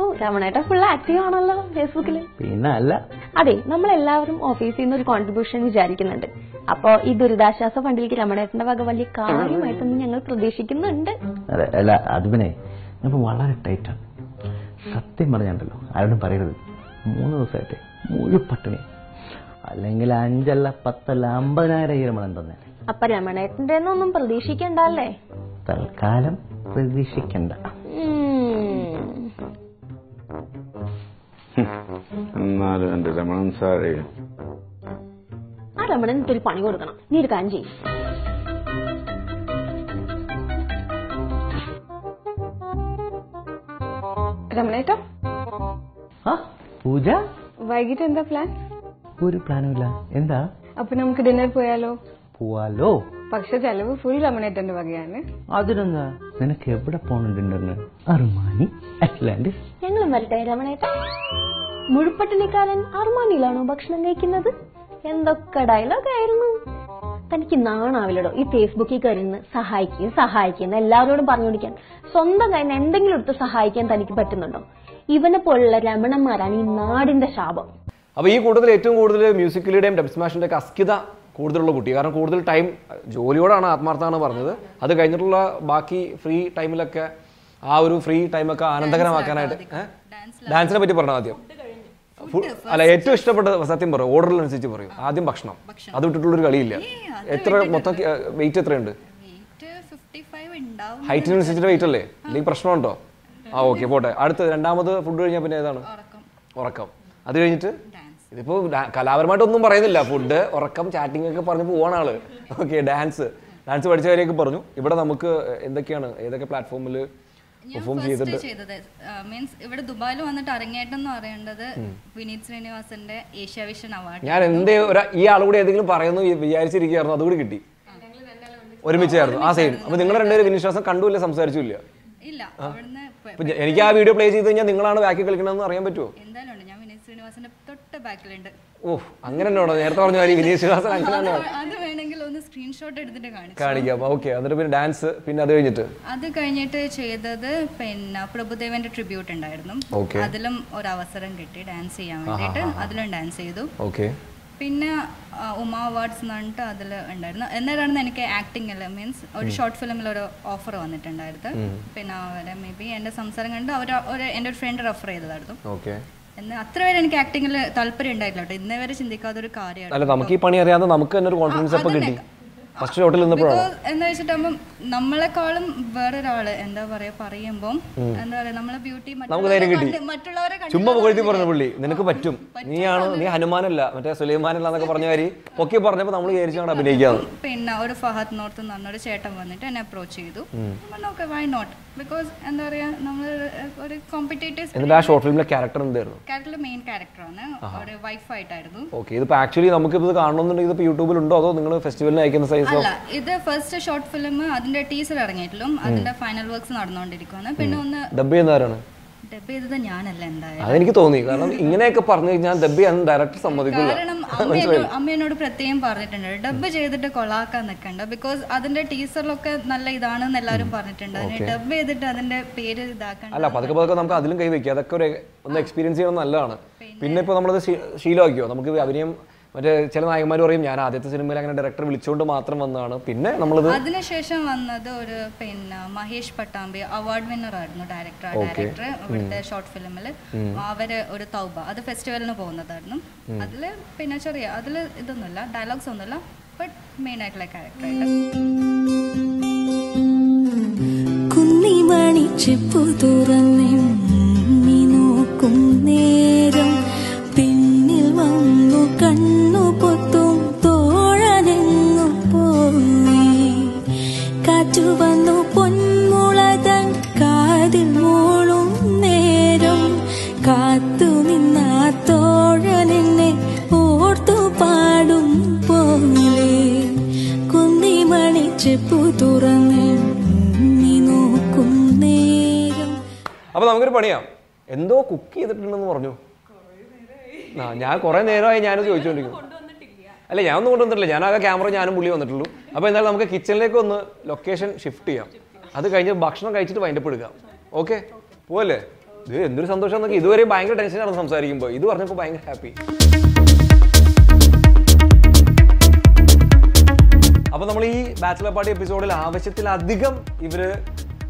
ഓ രമണേട്ട ഫുൾ ആക്റ്റീവ് ആണല്ലോ ഫേസ്ബുക്കിൽ പിന്നെ അല്ല. അതെ നമ്മളെല്ലാവരും ഓഫീസിൽ നിന്ന് ഒരു കോൺട്രിബ്യൂഷൻ വിചാരിക്കുന്നുണ്ട്. അപ്പോ ഈ ദുരിതാശ്വാസ ഫണ്ടിലേക്ക് രമണേട്ടന്റെ വക വലിയ കാര്യമായിട്ടൊന്നും ഞങ്ങൾ പ്രതീക്ഷിക്കുന്നുണ്ട്. അതെ അല്ല അത് പിന്നെ ഞാൻ വളരെ ടൈറ്റാണ് സത്യം പറഞ്ഞാണ്ടല്ലോ ആരോടും പറയരുത്. മൂന്ന് ദിവസമായിട്ട് മുഴുവൻ പട്ടിണി അല്ലെങ്കിൽ അഞ്ചല്ല പത്തല്ല അമ്പതിനായിരം ഈരമണം തന്നെ അപ്പൊ രമണേട്ടന്റെ ഒന്നും പ്രതീക്ഷിക്കണ്ടല്ലേ? തൽക്കാലം പ്രതീക്ഷിക്കണ്ട. എന്നാലും എന്റെ രമണൻ സാറേ. ആ രമണൻ ഒരു പണി കൊടുക്കണം. നീ ഒരു കാര്യം ചെയ്യും. രമണേട്ടോ? പൂജ? വൈകിട്ട് എന്താ പ്ലാൻ? ഒരു പ്ലാനും ഇല്ല. എന്താ? അപ്പൊ നമുക്ക് ഡിന്നർ പോയാലോ? പോവാലോ? പക്ഷെ ചെലവ് ഫുൾ ലമണേറ്റന്റെ വകയാണ്. അതിനെന്താ? നിനക്ക് എവിടെ പോകണുണ്ടെന്ന് അറുമാനി അറ്റ്ലാന്റിസ്. ഞങ്ങളും വരട്ടെ രമണേട്ട. മുഴുപ്പട്ടിണിക്കാരൻ അർമാനിയിലാണോ ഭക്ഷണം കഴിക്കുന്നത്? എന്തൊക്കെ ഡയലോഗ് ആയിരുന്നു. തനിക്ക് നാണാവില്ലടോ ഈ ഫേസ്ബുക്കിൽ കയറുന്ന സഹായിക്കും സഹായിക്കുന്ന എല്ലാവരോടും പറഞ്ഞു കൊടുക്കാൻ സ്വന്തം കയ്യിൽ എന്തെങ്കിലും എടുത്ത് സഹായിക്കാൻ തനിക്ക് പറ്റുന്നുണ്ടോ? ഇവനെ പോലുള്ള രമണന്മാരാണ് ഈ നാടിന്റെ ശാപം. അപ്പോൾ ഈ കൂട്ടത്തിൽ ഏറ്റവും കൂടുതൽ മ്യൂസിക്കലിയുടെയും ഡബ് സ്മാഷിന്റെ ഒക്കെ അസ്കിത കൂടുതലുള്ള കുട്ടി. കാരണം കൂടുതൽ ടൈം ജോലിയോടാണ് ആത്മാർത്ഥമാണ് പറഞ്ഞത്. അത് കഴിഞ്ഞിട്ടുള്ള ബാക്കി ഫ്രീ ടൈമിലൊക്കെ ആ ഒരു ഫ്രീ ടൈമൊക്കെ ആനന്ദകരമാക്കാനായിട്ട് ഡാൻസിനെ പറ്റി പറഞ്ഞു ആദ്യം അല്ല ഏറ്റവും ഇഷ്ടപ്പെട്ട സത്യം പറയും. ഓർഡറിനനുസരിച്ച് പറയും. ആദ്യം ഭക്ഷണം. അത് വിട്ടിട്ടുള്ളൊരു കളിയില്ല. എത്ര മൊത്തം വെയിറ്റ് എത്രയുണ്ട്? ഹൈറ്റിനനുസരിച്ചിട്ട് വെയിറ്റ് അല്ലേ? അല്ലെങ്കിൽ പ്രശ്നമുണ്ടോ? ആ ഓക്കെ പോട്ടെ. അടുത്തത് രണ്ടാമത് ഫുഡ് കഴിഞ്ഞാൽ പിന്നെ ഏതാണ്? ഉറക്കം. അത് കഴിഞ്ഞിട്ട്? ഇതിപ്പോ കലാപരമായിട്ടൊന്നും പറയുന്നില്ല. ഫുഡ് ഉറക്കം ചാറ്റിംഗ് ഒക്കെ പറഞ്ഞ് പോവാണ് ആൾ. ഓക്കെ ഡാൻസ് ഡാൻസ് പഠിച്ച കാര്യമൊക്കെ പറഞ്ഞു. ഇവിടെ നമുക്ക് എന്തൊക്കെയാണ്? ഏതൊക്കെ പ്ലാറ്റ്ഫോമിൽ പെർഫോം ചെയ്തിട്ട്? മീൻസ് ഇവിടെ ദുബായിൽ വന്നിട്ട് അരങ്ങേറ്റം എന്ന് പറയേണ്ടത് വിനീത് ശ്രീനിവാസന്റെ ഏഷ്യാവിഷൻ അവാർഡ് ഞാൻ എന്തേ ഈ ആൾ കൂടി ഏതെങ്കിലും പറയുന്നു വിചാരിച്ചിരിക്കുകയായിരുന്നു അതുകൂടി കിട്ടി. ഒരുമിച്ചായിരുന്നു ആ സെയിം അപ്പൊ നിങ്ങൾ രണ്ടുപേരും വിനിശ്വാസം കണ്ടുമില്ല സംസാരിച്ചില്ല എനിക്ക് ആ വീഡിയോ പ്ലേ ചെയ്ത് കഴിഞ്ഞാൽ നിങ്ങളാണ് ബാക്കി കളിക്കണമെന്ന് അറിയാൻ പറ്റുമോ എന്തായാലും ഉണ്ട് ഞാൻ വിനീത് ശ്രീനിവാസന്റെ തൊട്ട് ബാക്കിലുണ്ട്. ഓ അങ്ങനെ നേരത്തെ പറഞ്ഞ മാതിരി വിനീത് ശ്രീനിവാസൻ അങ്ങനെ അത് വേണമെങ്കിൽ ഒന്ന് സ്ക്രീൻഷോട്ട് എടുത്തിട്ട് കാണിച്ചു. കാണിക്കാം. ഓക്കെ എന്നിട്ട് പിന്നെ ഡാൻസ് പിന്നെ അത് കഴിഞ്ഞിട്ട്? അത് കഴിഞ്ഞിട്ട് ചെയ്തത് പിന്നെ പ്രഭുദേവന്റെ ട്രിബ്യൂട്ട് ഉണ്ടായിരുന്നു. അതിലും ഒരു അവസരം കിട്ടി ഡാൻസ് ചെയ്യാൻ വേണ്ടിട്ട് വേണ്ടിയിട്ട്. അതിലും ഡാൻസ് ചെയ്തു. ഓക്കെ പിന്നെ ഉമ അവാർഡ്സ് എന്ന് പറഞ്ഞിട്ട് അതിൽ ഉണ്ടായിരുന്നു. എന്നേരാണ് എനിക്ക് ആക്ടിങ്ങിൽ മീൻസ് ഒരു ഷോർട്ട് ഫിലിമിൽ ഒരു ഓഫർ വന്നിട്ടുണ്ടായിരുന്നു പിന്നെ അവരെ മേ ബി എന്റെ സംസാരം കണ്ട് അവർ ഒരു എന്റെ ഒരു ഫ്രണ്ട് റെഫർ ചെയ്തതായിരുന്നു. എന്ന് അത്ര വരെ എനിക്ക് ആക്ടിങ്ങിൽ താല്പര്യം ഉണ്ടായിട്ടില്ല കേട്ടോ. ഇന്നേ വരെ ചിന്തിക്കാത്ത ഒരു കാര്യമാണ്. അല്ല നമുക്ക് ഈ പണി അറിയാതെ നമുക്ക് തന്നെ ഒരു കോൺഫിഡൻസ് കിട്ടി? ഫസ്റ്റ് ഷോട്ടിൽ നിന്നപ്പോഴാണ് ബിക്കോസ് എന്താ വെച്ചിട്ടാകുമ്പോൾ നമ്മളെക്കാളും വേറൊരാൾ എന്താ പറയാ പറയുമ്പോൾ എന്താ പറയാ നമ്മളെ ബ്യൂട്ടി മറ്റുള്ളവരെ ചുമ്മാ പുകഴ്ത്തി പറഞ്ഞു പുള്ളി. നിനക്ക് പറ്റും. നീയാണ് നീ ഹനുമാനല്ല. മറ്റേ സുലൈമാനല്ല എന്നൊക്കെ പറഞ്ഞ കാര്യം പൊക്കി പറഞ്ഞപ്പോൾ നമ്മൾ പിന്നെ ഒരു ഫഹദ് നോർത്ത് എന്ന് പറഞ്ഞൊരു ചേട്ടൻ വന്നിട്ട് എന്നെ അപ്രോച്ച് ചെയ്തു. നോക്കെ വൈ നോട്ട് ബിക്കോസ് എന്താ പറയാ നമ്മൾ ഒരു കോമ്പറ്റേറ്റീവ് എന്നിട്ട് ആ ഷോർട്ട് ഫിലിമിലെ ക്യാരക്ടർ എന്തായിരുന്നു? ക്യാരക്ടർ മെയിൻ ക്യാരക്ടറാണ്. ഒരു വൈഫായിട്ടായിരുന്നു ഓക്കെ ഇതിപ്പോ ആക്ച്വലി നമുക്ക് ഇത് കാണണമെന്നുണ്ടെങ്കിൽ ഇത് യൂട്യൂബിൽ ഉണ്ടോ അതോ നിങ്ങൾ ഫെസ്റ്റിവലിന് അയക്കുന്ന സൈസോ അല്ല ഇത് ഫസ്റ്റ് ഷോർട്ട് ഫിലിം അതിന്റെ ടീസർ ഇറങ്ങിയിട്ടും അതിന്റെ ഫൈനൽ വർക്ക്സ് നടന്നുകൊണ്ടിരിക്കുകയാണ് പിന്നെ ഒന്ന് ഡബ് ചെയ്യുന്നവരാണ്? ഡബ് ചെയ്തത് ഞാനല്ല എന്തായാലും. അതെനിക്ക് തോന്നി. കാരണം ഇങ്ങനെയൊക്കെ പറഞ്ഞു കഴിഞ്ഞാൽ ഡബ് ചെയ്യാൻ ഡയറക്ടർ സമ്മതിക്കില്ല. കാരണം <laughs> അമ്മ എന്നോട് അമ്മ എന്നോട് പ്രത്യേകം പറഞ്ഞിട്ടുണ്ട്. ഡബ് ചെയ്തിട്ട് കൊളാക്കാൻ നിൽക്കണ്ട ബിക്കോസ് അതിന്റെ ടീസറിലൊക്കെ നല്ല ഇതാണെന്ന് എല്ലാവരും പറഞ്ഞിട്ടുണ്ട്. അതിന്. ഡബ് ചെയ്തിട്ട് അതിന്റെ പേര് ഇതാക്കണ്ട. അല്ല പതുക്കെ പതുക്കെ നമുക്ക് അതിലും കൈ വെക്കുക അതൊക്കെ ഒരു ഒന്ന് എക്സ്പീരിയൻസ് ചെയ്യണം നല്ലതാണ്. പിന്നെ ഇപ്പോൾ നമ്മളത് ശീലമാക്കിയോ? നമുക്ക് അഭിനയം മറ്റേ ചില നായകന്മാർ പറയും ഞാൻ ആദ്യത്തെ സിനിമയിൽ അങ്ങനെ ഡയറക്ടർ വിളിച്ചുകൊണ്ട് മാത്രം വന്നതാണ്. പിന്നെ നമ്മളത് അതിനുശേഷം വന്നത് ഒരു പിന്നെ മഹേഷ് പട്ടാമ്പി അവാർഡ് വിന്നർ ആയിരുന്നു ഡയറക്ടർ. ഡയറക്ടർ ഇവിടുത്തെ ഷോർട്ട് ഫിലിമിൽ ഉം. അവർ ഒരു തൗബ. അത് ഫെസ്റ്റിവലിന് പോകുന്നതായിരുന്നു. അതിൽ പിന്നെ ചെറിയ അതിൽ ഇതൊന്നുമില്ല ഡയലോഗ്സ് ഒന്നുമില്ല ബട്ട് മെയിൻ ആയിട്ടുള്ള ക്യാരക്ടറായിട്ട് കുന്നിമണി ചെപ്പു തുറന്നെണ്ണി നോക്കും നേരം. പിന്നിൽ വന്നു കണ്ണു നേരം. അപ്പൊ നമുക്കൊരു പണിയാം. എന്തോ കുക്ക് ചെയ്തിട്ടുണ്ടെന്ന് പറഞ്ഞു. ആ ഞാൻ കുറെ നേരമായി ഞാനത് ചോദിച്ചുകൊണ്ടിരിക്കും അല്ല ഞാൻ ഒന്നും കൊണ്ടുവന്നിട്ടില്ല. ഞാൻ ആകെ ക്യാമറ ഞാനും പുള്ളി വന്നിട്ടുള്ളൂ. അപ്പോൾ എന്നാലും നമുക്ക് കിച്ചണിലേക്ക് ഒന്ന് ലൊക്കേഷൻ ഷിഫ്റ്റ് ചെയ്യാം. അത് കഴിഞ്ഞ് ഭക്ഷണം കഴിച്ചിട്ട് വൈൻഡപ്പ് എടുക്കാം. ഓക്കെ പോവല്ലേ? ഇത് എന്തൊരു സന്തോഷം എന്നൊക്കെ ഇതുവരെ ഭയങ്കര ടെൻഷനാണ് സംസാരിക്കുമ്പോൾ ഇത് പറഞ്ഞപ്പോൾ ഭയങ്കര ഹാപ്പി അപ്പോൾ നമ്മൾ ഈ ബാച്ചിലർ പാർട്ടി എപ്പിസോഡിൽ ആവശ്യത്തിലധികം ഇവർ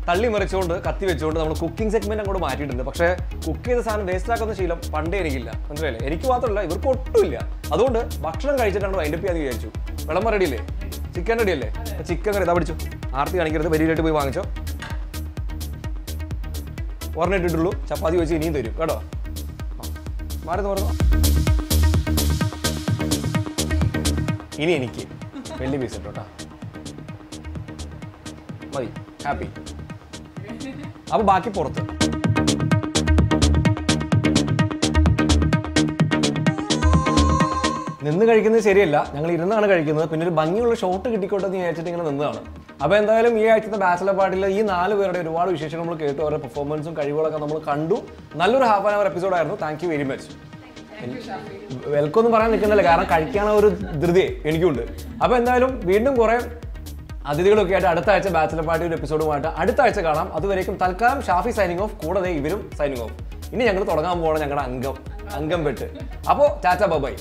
തള്ളി മറിച്ചുകൊണ്ട് കത്തി വെച്ചുകൊണ്ട് നമ്മൾ കുക്കിംഗ് സെഗ്മെന്റ് അങ്ങോട്ട് മാറ്റിയിട്ടുണ്ട്. പക്ഷേ കുക്ക് ചെയ്ത സാധനം വേസ്റ്റ് ആക്കുന്ന ശീലം പണ്ടേ എനിക്കില്ല. മനസ്സിലായില്ലേ? എനിക്ക് മാത്രമല്ല ഇവർക്ക് ഒട്ടുമില്ല. അതുകൊണ്ട് ഭക്ഷണം കഴിച്ചിട്ടാണ് വൈൻഡപ്പ് ചെയ്യാന്ന് വിചാരിച്ചു. വിളമ്പ റെഡിയല്ലേ ചിക്കൻ റെഡിയല്ലേ ചിക്കൻ കറി ഇതാ പിടിച്ചു. ആർത്തി കാണിക്കരുത് വലിയിലായിട്ട് പോയി വാങ്ങിച്ചോ. ഒരെണ്ണം ഇട്ടിട്ടുള്ളൂ. ചപ്പാത്തി വെച്ച് ഇനിയും തരും. കേട്ടോ? മാറി തോന്നുന്നു ഇനി എനിക്ക് വലിയ പീസ് ഇട്ടോ മതി ഹാപ്പി അപ്പൊ ബാക്കി പുറത്ത്. നിന്ന് കഴിക്കുന്നത് ശരിയല്ല. ഞങ്ങൾ ഇരുന്നാണ് കഴിക്കുന്നത്. പിന്നെ ഒരു ഭംഗിയുള്ള ഷോട്ട് കിട്ടിക്കോട്ടെ എന്ന് വിചാരിച്ചിട്ട് ഇങ്ങനെ നിന്നതാണ്. അപ്പോൾ എന്തായാലും ഈ ആഴ്ചത്തെ ബാച്ചലർ പാർട്ടിയിൽ ഈ നാല് പേരുടെ ഒരുപാട് വിശേഷങ്ങൾ നമ്മൾ കേട്ടു. അവരുടെ പെർഫോമൻസും കഴിവുകളൊക്കെ നമ്മൾ കണ്ടു. നല്ലൊരു half an hour എപ്പിസോഡായിരുന്നു thank you very much welcome ഒന്നും പറയാൻ നിൽക്കുന്നില്ല കാരണം കഴിക്കാനുള്ള ഒരു ധൃതി എനിക്കുണ്ട്. അപ്പോൾ എന്തായാലും വീണ്ടും കുറേ അതിഥികളൊക്കെ ആയിട്ട് അടുത്ത ആഴ്ച ബാച്ചിലർ പാർട്ടി ഒരു എപ്പിസോഡുമായിട്ട് അടുത്ത ആഴ്ച കാണാം. അതുവരേക്കും തൽക്കാലം ഷാഫി സൈനിങ് ഓഫ് കൂടാതെ ഇവരും സൈനിങ് ഓഫ് ഇനി ഞങ്ങൾ തുടങ്ങാൻ പോകണം ഞങ്ങളുടെ അംഗം അംഗം പെട്ട്. അപ്പോൾ ചാച്ച ബൈ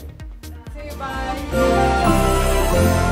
Bye.